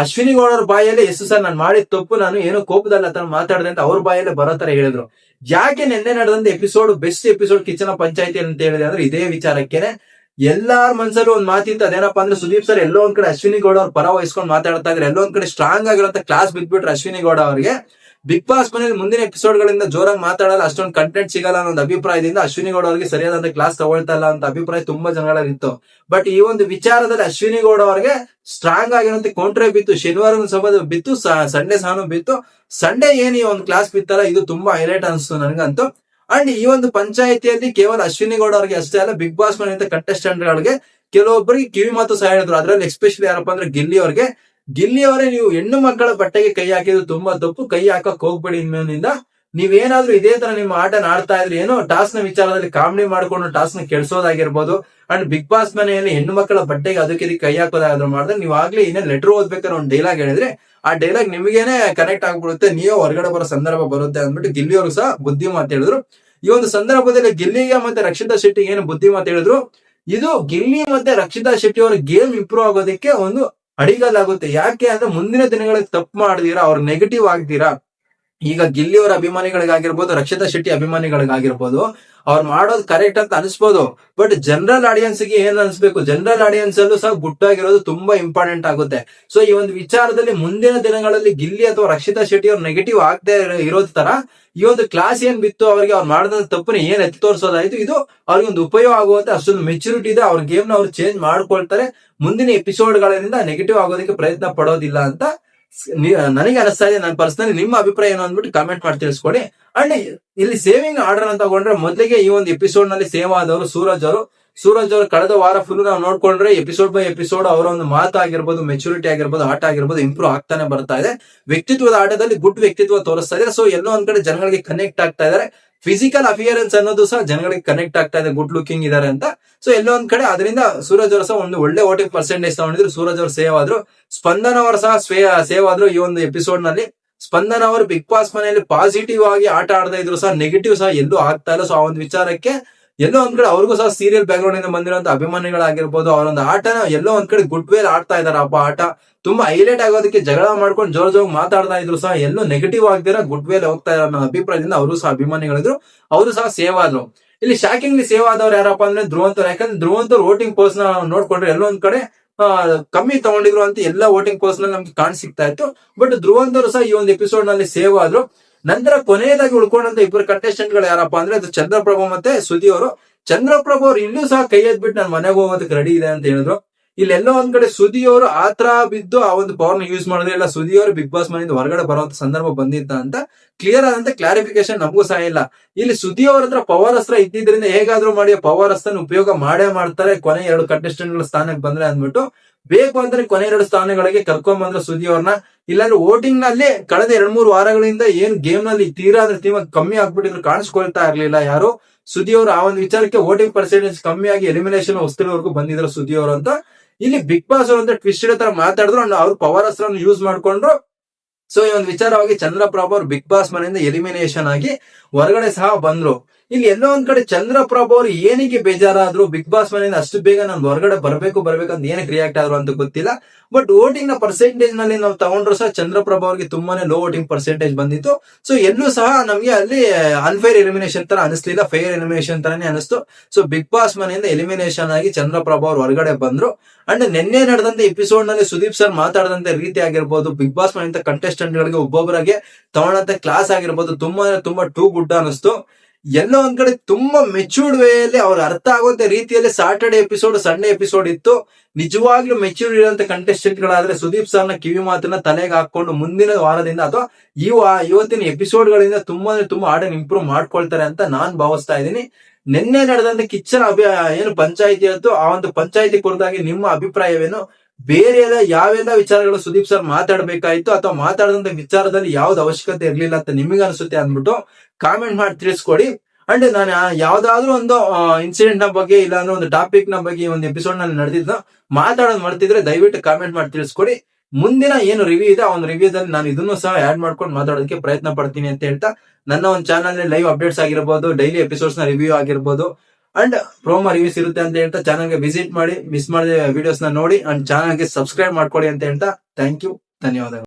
ಅಶ್ವಿನಿ ಗೌಡರ ಬಾಯಲ್ಲಿ ಎಸ್ ಸರ್, ನಾನು ಮಾಡಿದ ತಪ್ಪು, ನಾನು ಏನೋ ಕೋಪದಲ್ಲ ತನ ಮಾತಾಡಿದೆ ಅಂತ ಅವ್ರ ಬಾಯಲ್ಲೇ ಬರೋ ತರ ಹೇಳಿದ್ರು. ಯಾಕೆ ನಿನ್ನೆ ನಡೆದಂತ ಎಪಿಸೋಡ್ ಬೆಸ್ಟ್ ಎಪಿಸೋಡ್ ಕಿಚನ ಪಂಚಾಯತಿ ಅಂತ ಹೇಳಿದೆ ಅಂದ್ರೆ ಇದೇ ವಿಚಾರಕ್ಕೆನೆ. ಎಲ್ಲಾರ ಮನ್ಸಲ್ಲೂ ಒಂದ್ ಮಾತಿತ್ತು, ಅದೇನಪ್ಪ ಅಂದ್ರೆ ಸುದೀಪ್ ಸರ್ ಎಲ್ಲೋ ಒಂದ್ ಕಡೆ ಅಶ್ವಿನಿ ಗೌಡ ಅವ್ರ ಪರ ವಹಿಸ್ಕೊಂಡು ಮಾತಾಡ್ತಾ ಇದ್ರೆ, ಎಲ್ಲೋ ಒಂದ್ ಕಡೆ ಸ್ಟ್ರಾಂಗ್ ಆಗಿರೋ ಕ್ಲಾಸ್ ಬಿದ್ಬಿಟ್ರೆ ಅಶ್ವಿನಿ ಗೌಡ ಅವರಿಗೆ. ಬಿಗ್ ಬಾಸ್ ಮನೆಯಲ್ಲಿ ಮುಂದಿನ ಎಪಿಸೋಡ್ ಗಳಿಂದ ಜೋರಾಗಿ ಮಾತಾಡಲ್ಲ, ಅಷ್ಟೊಂದು ಕಂಟೆಂಟ್ ಸಿಗಲ್ಲ ಅನ್ನೋ ಒಂದು ಅಭಿಪ್ರಾಯದಿಂದ ಅಶ್ವಿನಿ ಗೌಡ ಅವರಿಗೆ ಸರಿಯಾದ ಕ್ಲಾಸ್ ತಗೊಳ್ತಾ ಇಲ್ಲ ಅಂತ ಅಭಿಪ್ರಾಯ ತುಂಬಾ ಜನಗಳಿತ್ತು ಬಟ್ ಈ ಒಂದು ವಿಚಾರದಲ್ಲಿ ಅಶ್ವಿನಿ ಗೌಡ ಅವರಿಗೆ ಸ್ಟ್ರಾಂಗ್ ಆಗಿರೋಂತ ಕೌಂಟ್ರೆ ಬಿತ್ತು. ಶನಿವಾರ ಸಭಾ ಬಿತ್ತು ಸಂಡೇ ಸಹನು ಬಿತ್ತು. ಸಂಡೇ ಏನ್ ಈ ಒಂದು ಕ್ಲಾಸ್ ಬಿತ್ತಲ್ಲ, ಇದು ತುಂಬಾ ಹೈಲೈಟ್ ಅನಿಸ್ತು ನನಗಂತೂ. ಅಂಡ್ ಈ ಒಂದು ಪಂಚಾಯಿತಿಯಲ್ಲಿ ಕೇವಲ ಅಶ್ವಿನಿ ಗೌಡ ಅವರಿಗೆ ಅಷ್ಟೇ ಅಲ್ಲ, ಬಿಗ್ ಬಾಸ್ ಮನೆಯಿಂದ ಕಂಟೆಸ್ಟೆಂಟ್ ಗಳಿಗೆ ಕೆಲವೊಬ್ಬರಿಗೆ ಕಿವಿ ಮಾತು ಸಹ ಹೇಳಿದ್ರು. ಅದ್ರಲ್ಲಿ ಎಸ್ಪೆಷಲಿ ಯಾರಪ್ಪ ಅಂದ್ರೆ ಗಿಲ್ಲಿ ಅವ್ರಿಗೆ. ಗಿಲ್ಲಿ ಅವರೇ ನೀವು ಹೆಣ್ಣು ಮಕ್ಕಳ ಬಟ್ಟೆಗೆ ಕೈ ಹಾಕಿದ್ರು ತುಂಬಾ ತಪ್ಪು. ಕೈ ಹಾಕಕ್ ಹೋಗ್ಬೇಡಿ ಇನ್ಮೇಲಿಂದ ನೀವೇನಾದ್ರೂ ಇದೇ ತರ ನಿಮ್ಮ ಆಟನ ಆಡ್ತಾ ಇದ್ರೆ ಏನೋ ಟಾಸ್ನ ವಿಚಾರದಲ್ಲಿ ಕಾಮಿಡಿ ಮಾಡ್ಕೊಂಡು ಟಾಸ್ನ ಕೆಡ್ಸೋದಾಗಿರ್ಬೋದು. ಅಂಡ್ ಬಿಗ್ ಬಾಸ್ ಮನೆಯಲ್ಲಿ ಹೆಣ್ಣು ಮಕ್ಕಳ ಬಟ್ಟೆಗೆ ಅದಕ್ಕೆ ಇದಕ್ಕೆ ಕೈ ಹಾಕೋದಾದ್ರೂ ಮಾಡಿದ್ರೆ ನೀವು ಆಗ್ಲೇ ಇನ್ನೇ ಲೆಟರ್ ಓದ್ಬೇಕಾದ್ರೆ ಒಂದು ಡೈಲಾಗ್ ಹೇಳಿದ್ರೆ ಆ ಡೈಲಾಗ್ ನಿಮಗೇನೆ ಕನೆಕ್ಟ್ ಆಗ್ಬಿಡುತ್ತೆ. ನೀವೇ ಹೊರಗಡೆ ಬರೋ ಸಂದರ್ಭ ಬರುತ್ತೆ ಅಂದ್ಬಿಟ್ಟು ಗಿಲ್ಲಿಯವರು ಸಹ ಬುದ್ಧಿ ಮಾತು ಹೇಳಿದ್ರು. ಈ ಒಂದು ಸಂದರ್ಭದಲ್ಲಿ ಗಿಲ್ಲಿಗೆ ಮತ್ತೆ ರಕ್ಷಿತಾ ಶೆಟ್ಟಿ ಏನು ಬುದ್ಧಿ ಮಾತು ಹೇಳಿದ್ರು? ಇದು ಗಿಲ್ಲಿ ಮತ್ತೆ ರಕ್ಷಿತಾ ಶೆಟ್ಟಿ ಅವರ ಗೇಮ್ ಇಂಪ್ರೂವ್ ಆಗೋದಕ್ಕೆ ಒಂದು ಅಡಿಗಲ್ಲಾಗುತ್ತೆ. ಯಾಕೆ ಅಂದ್ರೆ ಮುಂದಿನ ದಿನಗಳಲ್ಲಿ ತಪ್ಪು ಮಾಡಿದೀರಾ ಅವ್ರು ನೆಗೆಟಿವ್ ಆಗ್ತೀರಾ? ಈಗ ಗಿಲ್ಲಿಯವರ ಅಭಿಮಾನಿಗಳಿಗಾಗಿರ್ಬೋದು, ರಕ್ಷಿತಾ ಶೆಟ್ಟಿ ಅಭಿಮಾನಿಗಳಿಗಾಗಿರ್ಬೋದು, ಅವ್ರು ಮಾಡೋದು ಕರೆಕ್ಟ್ ಅಂತ ಅನಿಸ್ಬೋದು. ಬಟ್ ಜನರಲ್ ಆಡಿಯನ್ಸ್ಗೆ ಏನ್ ಅನ್ಸ್ಬೇಕು? ಜನರಲ್ ಆಡಿಯನ್ಸ್ ಅಲ್ಲೂ ಸಹ ಗುಟ್ಟಾಗಿರೋದು ತುಂಬಾ ಇಂಪಾರ್ಟೆಂಟ್ ಆಗುತ್ತೆ. ಸೊ ಈ ಒಂದು ವಿಚಾರದಲ್ಲಿ ಮುಂದಿನ ದಿನಗಳಲ್ಲಿ ಗಿಲ್ಲಿ ಅಥವಾ ರಕ್ಷಿತಾ ಶೆಟ್ಟಿ ಅವ್ರು ನೆಗೆಟಿವ್ ಆಗದೆ ಇರೋದ್ ತರ, ಈ ಒಂದು ಕ್ಲಾಸ್ ಏನ್ ಬಿತ್ತು ಅವ್ರಿಗೆ ಅವ್ರು ಮಾಡಿದ ತಪ್ಪನ್ನ ಏನ್ ಎತ್ತಿ ತೋರಿಸೋದಾಯ್ತು, ಇದು ಅವ್ರಿಗೆ ಒಂದು ಉಪಯೋಗ ಆಗುವಂತೆ ಅಷ್ಟೊಂದು ಮೆಚುರಿಟಿ ಇದೆ, ಅವ್ರ ಗೇಮ್ನ ಅವ್ರು ಚೇಂಜ್ ಮಾಡ್ಕೊಳ್ತಾರೆ. ಮುಂದಿನ ಎಪಿಸೋಡ್ ಗಳಿಂದ ನೆಗೆಟಿವ್ ಆಗೋದಕ್ಕೆ ಪ್ರಯತ್ನ ಪಡೋದಿಲ್ಲ ಅಂತ ನನಗೆ ಅನಿಸ್ತಾ ಇದೆ, ನನ್ನ ಪರ್ಸನಲಿ ನಿಮ್ಮ ಅಭಿಪ್ರಾಯ ಏನು ಅಂದ್ಬಿಟ್ಟು ಕಾಮೆಂಟ್ ಮಾಡಿ ತಿಳಿಸ್ಕೊಡಿ. ಅಂಡ್ ಇಲ್ಲಿ ಸೇವಿಂಗ್ ಆರ್ಡರ್ ಅಂತ ತಗೊಂಡ್ರೆ ಮೊದಲಿಗೆ ಈ ಒಂದು ಎಪಿಸೋಡ್ನಲ್ಲಿ ಸೇವ್ ಆದವರು ಸೂರಜ್ ಅವರು. ಸೂರಜ್ ಅವರು ಕಳೆದ ವಾರ ಫುಲ್ ನಾವು ನೋಡ್ಕೊಂಡ್ರೆ ಎಪಿಸೋಡ್ ಬೈ ಎಪಿಸೋಡ್ ಅವರ ಒಂದು ಮಾತು ಆಗಿರ್ಬೋದು ಮೆಚುರಿಟಿ ಆಗಿರ್ಬೋದು, ಆಟ ಆಗಿರ್ಬೋದು ಇಂಪ್ರೂವ್ ಆಗ್ತಾನೆ ಬರ್ತಾ ಇದೆ. ವ್ಯಕ್ತಿತ್ವದ ಆಟದಲ್ಲಿ ಗುಡ್ ವ್ಯಕ್ತಿತ್ವ ತೋರಿಸ್ತಾ ಇದೆ. ಸೊ ಎಲ್ಲೋ ಒಂದ್ ಕಡೆ ಜನಗಳಿಗೆ ಕನೆಕ್ಟ್ ಆಗ್ತಾ ಇದಾರೆ. ಫಿಸಿಕಲ್ ಅಫಿಯರೆನ್ಸ್ ಅನ್ನೋದು ಸಹ ಜನಗಳಿಗೆ ಕನೆಕ್ಟ್ ಆಗ್ತಾ ಇದೆ. ಗುಡ್ ಲುಕಿಂಗ್ ಇದಾರೆ ಅಂತ. ಸೊ ಎಲ್ಲೋ ಒಂದ್ ಕಡೆ ಅದರಿಂದ ಸೂರಜ್ ಅವರು ಸಹ ಒಂದು ಒಳ್ಳೆ ವೋಟಿಂಗ್ ಪರ್ಸೆಂಟೇಜ್ ತಗೊಂಡಿದ್ರು. ಸೂರಜ್ ಅವರು ಸೇವ್ ಆದ್ರು. ಸ್ಪಂದನ ಅವರು ಸಹ ಸೇವ್ ಆದ್ರು ಈ ಒಂದು ಎಪಿಸೋಡ್ನಲ್ಲಿ. ಸ್ಪಂದನ ಅವರು ಬಿಗ್ ಬಾಸ್ ಮನೆಯಲ್ಲಿ ಪಾಸಿಟಿವ್ ಆಗಿ ಆಟ ಆಡ್ತಾ ಇದ್ರು ಸಹ ನೆಗೆಟಿವ್ ಸಹ ಎಲ್ಲೂ ಆಗ್ತಾ ಇಲ್ಲ. ಸೊ ಆ ಒಂದು ವಿಚಾರಕ್ಕೆ ಎಲ್ಲೋ ಒಂದ್ ಕಡೆ ಅವ್ರಿಗೂ ಸಹ ಸೀರಿಯಲ್ ಬ್ಯಾಕ್ ಗ್ರೌಂಡ್ ಇಂದ ಬಂದಿರುವಂತ ಅಭಿಮಾನಿಗಳಾಗಿರ್ಬೋದು ಅವರೊಂದು ಆಟನ ಎಲ್ಲೋ ಒಂದ್ ಕಡೆ ಗುಡ್ ವೇಲ್ ಆಡ್ತಾ ಇದಾರೆ ಅಪ್ಪ ಆಟ. ತುಂಬಾ ಹೈಲೈಟ್ ಆಗೋದಕ್ಕೆ ಜಗಳ ಮಾಡ್ಕೊಂಡು ಜೋರ್ ಜೋಗ್ ಮಾತಾಡ್ತಾ ಇದ್ರು ಸಹ ಎಲ್ಲೂ ನೆಗೆಟಿವ್ ಆಗ್ದಿರ ಗುಡ್ ವೇಲ್ ಹೋಗ್ತಾ ಇರೋ ಅನ್ನೋ ಅಭಿಪ್ರಾಯದಿಂದ ಅವರು ಸಹ ಅಭಿಮಾನಿಗಳಿದ್ರು. ಅವರು ಸಹ ಸೇವ್ ಆದ್ರು. ಇಲ್ಲಿ ಶಾಕಿಂಗ್ಲಿ ಸೇವ್ ಆದವ್ರು ಯಾರಪ್ಪ ಅಂದ್ರೆ ಧ್ರುವಂತವ್ರು. ಯಾಕಂದ್ರೆ ಧ್ರುವಂತವ್ರು ವೋಟಿಂಗ್ ಪೋಸ್ಟ್ನ ನೋಡ್ಕೊಂಡ್ರೆ ಎಲ್ಲೊಂದ್ ಕಡೆ ಕಮ್ಮಿ ತಗೊಂಡಿದ್ರು ಅಂತ ಎಲ್ಲ ವೋಟಿಂಗ್ ಪೋಸ್ಟ್ನಲ್ಲಿ ನಮ್ಗೆ ಕಾಣ್ ಸಿಗ್ತಾ ಇತ್ತು. ಬಟ್ ಧ್ರುವಂತರು ಸಹ ಈ ಒಂದು ಎಪಿಸೋಡ್ನಲ್ಲಿ ಸೇವ್ ಆದ್ರು ನಂತರ ಕೊನೆಯದಾಗಿ ಉಳ್ಕೊಂಡಂತ ಇಬ್ಬರು ಕಂಟೆಸ್ಟೆಂಟ್ಗಳು ಯಾರಪ್ಪ ಅಂದ್ರೆ ಅದು ಚಂದ್ರಪ್ರಭು ಮತ್ತೆ ಸುದಿ ಅವರು ಚಂದ್ರಪ್ರಭು ಅವ್ರು ಇಲ್ಲೂ ಸಹ ಕೈ ಎದ್ಬಿಟ್ಟು ನಾನು ಮನೆಗೆ ಹೋಗೋದಕ್ಕೆ ರೆಡಿ ಇದೆ ಅಂತ ಹೇಳಿದ್ರು. ಇಲ್ಲೆಲ್ಲೋ ಒಂದ್ ಕಡೆ ಸುದಿಯವರು ಆತರ ಬಿದ್ದು ಆ ಒಂದು ಪವರ್ನ ಯೂಸ್ ಮಾಡಿದ್ರೆ ಇಲ್ಲ ಸುದಿಯವರು ಬಿಗ್ ಬಾಸ್ ಮನೆಯಿಂದ ಹೊರಗಡೆ ಬರುವಂತ ಸಂದರ್ಭ ಬಂದಿತ್ತ ಅಂತ ಕ್ಲಿಯರ್ ಆದಂತ ಕ್ಲಾರಿಫಿಕೇಶನ್ ನಮಗೂ ಸಹ ಇಲ್ಲ. ಇಲ್ಲಿ ಸುದಿ ಅವ್ರ ಹತ್ರ ಪವರ್ ಅಸ್ತ್ರ ಇದ್ದಿದ್ರಿಂದ ಹೇಗಾದ್ರೂ ಮಾಡಿ ಪವರ್ ಅಸ್ತ್ರನ ಉಪಯೋಗ ಮಾಡೇ ಮಾಡ್ತಾರೆ. ಕೊನೆ ಎರಡು ಕಂಟೆಸ್ಟೆಂಟ್ ಸ್ಥಾನಕ್ಕೆ ಬಂದ್ರೆ ಅಂದ್ಬಿಟ್ಟು, ಬೇಕು ಅಂದ್ರೆ ಕೊನೆ ಎರಡು ಸ್ಥಾನಗಳಿಗೆ ಕರ್ಕೊಂಡ್ ಬಂದ್ರೆ ಸುದಿ ಅವ್ರನ್ನ ಇಲ್ಲಾಂದ್ರೆ ವೋಟಿಂಗ್ನಲ್ಲಿ ಕಳೆದ ಎರಡ್ ಮೂರು ವಾರಗಳಿಂದ ಏನ್ ಗೇಮ್ನಲ್ಲಿ ತೀರಾ ಅಂದ್ರೆ ತೀರಾ ಕಮ್ಮಿ ಆಗ್ಬಿಟ್ಟಿದ್ರು ಕಾಣಿಸ್ಕೊಳ್ತಾ ಇರ್ಲಿಲ್ಲ ಯಾರು. ಸುದಿಯವರು ಆ ಒಂದು ವಿಚಾರಕ್ಕೆ ವೋಟಿಂಗ್ ಪರ್ಸೆಂಟೇಜ್ ಕಮ್ಮಿ ಆಗಿ ಎಲಿಮಿನೇಷನ್ ಹೊಸ್ತಿರೋವರೆಗೂ ಬಂದಿದ್ರು ಸುದಿಯವರು ಅಂತ. ಇಲ್ಲಿ ಬಿಗ್ ಬಾಸ್ ಅವರು ಅಂತ ಟ್ವಿಸ್ಟ್ ತರ ಮಾತಾಡಿದ್ರು ಅವ್ರು ಪವರ್ ಅನ್ನು ಯೂಸ್ ಮಾಡ್ಕೊಂಡ್ರು. ಸೊ ಈ ಒಂದು ವಿಚಾರವಾಗಿ ಚಂದ್ರಪ್ರಭ ಅವರು ಬಿಗ್ ಬಾಸ್ ಮನೆಯಿಂದ ಎಲಿಮಿನೇಷನ್ ಆಗಿ ಹೊರಗಡೆ ಸಹ ಬಂದ್ರು. ಇಲ್ಲಿ ಎಲ್ಲೋ ಒಂದ್ ಕಡೆ ಚಂದ್ರಪ್ರಭು ಅವರು ಏನಿಗೆ ಬೇಜಾರಾದ್ರು ಬಿಗ್ ಬಾಸ್ ಮನೆಯಿಂದ ಅಷ್ಟು ಬೇಗ ನಾನು ಹೊರಗಡೆ ಬರಬೇಕು ಬರ್ಬೇಕಂತ ಏನಕ್ಕೆ ರಿಯಾಕ್ಟ್ ಆದ್ರು ಅಂತ ಗೊತ್ತಿಲ್ಲ. ಬಟ್ ವೋಟಿಂಗ್ನ ಪರ್ಸೆಂಟೇಜ್ನಲ್ಲಿ ನಾವು ತಗೊಂಡ್ರು ಸಹ ಚಂದ್ರಪ್ರಭು ಅವರಿಗೆ ತುಂಬಾನೇ ಲೋ ವೋಟಿಂಗ್ ಪರ್ಸೆಂಟೇಜ್ ಬಂದಿತ್ತು. ಸೊ ಎಲ್ಲೂ ಸಹ ನಮಗೆ ಅಲ್ಲಿ ಅನ್ಫೇರ್ ಎಲಿಮಿನೇಷನ್ ತರ ಅನಿಸ್ಲಿಲ್ಲ. ಫೇರ್ ಎಲಿಮಿನೇಷನ್ ತರನೇ ಅನಿಸ್ತು. ಸೊ ಬಿಗ್ ಬಾಸ್ ಮನೆಯಿಂದ ಎಲಿಮಿನೇಷನ್ ಆಗಿ ಚಂದ್ರಪ್ರಭು ಅವರು ಹೊರಗಡೆ ಬಂದ್ರು. ಅಂಡ್ ನಿನ್ನೆ ನಡೆದಂತ ಎಪಿಸೋಡ್ನಲ್ಲಿ ಸುದೀಪ್ ಸರ್ ಮಾತಾಡದಂತ ರೀತಿ ಆಗಿರ್ಬೋದು, ಬಿಗ್ ಬಾಸ್ ಮನೆಯಿಂದ ಕಂಟೆಸ್ಟೆಂಟ್ ಗಳಿಗೆ ಒಬ್ಬೊಬ್ಬರಿಗೆ ತಗೊಂಡಂತ ಕ್ಲಾಸ್ ಆಗಿರ್ಬೋದು ತುಂಬಾ ತುಂಬಾ ಟೂ ಗುಡ್ ಅನಿಸ್ತು ಎಲ್ಲೋ ಒಂದ್ ಕಡೆ ತುಂಬಾ ಮೆಚೂರ್ಡ್ ವೇಯಲ್ಲಿ ಅವ್ರ ಅರ್ಥ ಆಗುವಂತ ರೀತಿಯಲ್ಲಿ ಸಾಟರ್ಡೆ ಎಪಿಸೋಡ್ ಸಂಡೇ ಎಪಿಸೋಡ್ ಇತ್ತು. ನಿಜವಾಗ್ಲೂ ಮೆಚೂರ್ ಇರುವಂತ ಕಂಟೆಸ್ಟೆಂಟ್ ಗಳಾದ್ರೆ ಸುದೀಪ್ ಸರ್ನ ಕಿವಿ ಮಾತನ್ನ ತಲೆಗೆ ಹಾಕೊಂಡು ಮುಂದಿನ ವಾರದಿಂದ ಅಥವಾ ಈ ಇವತ್ತಿನ ಎಪಿಸೋಡ್ ಗಳಿಂದ ತುಂಬಾ ಅಂದ್ರೆ ತುಂಬಾ ಆಡನ್ ಇಂಪ್ರೂವ್ ಮಾಡ್ಕೊಳ್ತಾರೆ ಅಂತ ನಾನ್ ಭಾವಿಸ್ತಾ ಇದ್ದೀನಿ. ನಿನ್ನೆ ನಡೆದಂತ ಕಿಚ್ಚನ್ ಅಭಿ ಏನು ಪಂಚಾಯಿತಿ ಇತ್ತು ಆ ಒಂದು ಪಂಚಾಯಿತಿ ಕುರಿತಾಗಿ ನಿಮ್ಮ ಅಭಿಪ್ರಾಯವೇನು? ಬೇರೆ ಯಾವೆಲ್ಲ ವಿಚಾರಗಳು ಸುದೀಪ್ ಸರ್ ಮಾತಾಡ್ಬೇಕಾಯ್ತು ಅಥವಾ ಮಾತಾಡದಂತ ವಿಚಾರದಲ್ಲಿ ಯಾವ್ದು ಅವಶ್ಯಕತೆ ಇರ್ಲಿಲ್ಲ ಅಂತ ನಿಮಗೆ ಅನ್ಸುತ್ತೆ ಅಂದ್ಬಿಟ್ಟು ಕಾಮೆಂಟ್ ಮಾಡಿ ತಿಳಿಸ್ಕೊಡಿ. ಅಂಡ್ ನಾನು ಯಾವ್ದಾದ್ರು ಒಂದು ಇನ್ಸಿಡೆಂಟ್ನ ಬಗ್ಗೆ ಇಲ್ಲ ಅಂದ್ರೆ ಒಂದು ಟಾಪಿಕ್ನ ಬಗ್ಗೆ ಒಂದು ಎಪಿಸೋಡ್ನಲ್ಲಿ ನಡೆದಿದ್ದ ಮಾತಾಡೋದು ಮಾಡ್ತಿದ್ರೆ ದಯವಿಟ್ಟು ಕಾಮೆಂಟ್ ಮಾಡಿ ತಿಳಿಸ್ಕೊಡಿ. ಮುಂದಿನ ಏನು ರಿವ್ಯೂ ಇದೆ, ಆ ಒಂದು ರಿವ್ಯೂದಲ್ಲಿ ನಾನು ಇದನ್ನು ಸಹ ಆಡ್ ಮಾಡ್ಕೊಂಡು ಮಾತಾಡೋದಕ್ಕೆ ಪ್ರಯತ್ನ ಪಡ್ತೀನಿ ಅಂತ ಹೇಳ್ತಾ ನನ್ನ ಒಂದು ಚಾನಲ್ ಲೈವ್ ಅಪ್ಡೇಟ್ಸ್ ಆಗಿರ್ಬೋದು ಡೈಲಿ ಎಪಿಸೋಡ್ಸ್ನ ರಿವ್ಯೂ ಆಗಿರ್ಬೋದು ಅಂಡ್ ಪ್ರೋಮೋ ರಿವ್ಯೂಸ್ ಇರುತ್ತೆ ಅಂತ ಹೇಳ್ತಾ ಚಾನಲ್ಗೆ ವಿಸಿಟ್ ಮಾಡಿ ಮಿಸ್ ಮಾಡಿದ ವಿಡಿಯೋಸ್ನ ನೋಡಿ ಅಂಡ್ ಚಾನಲ್ಗೆ ಸಬ್ಸ್ಕ್ರೈಬ್ ಮಾಡ್ಕೊಡಿ ಅಂತ ಹೇಳ್ತಾ ಥ್ಯಾಂಕ್ ಯು ಧನ್ಯವಾದಗಳು.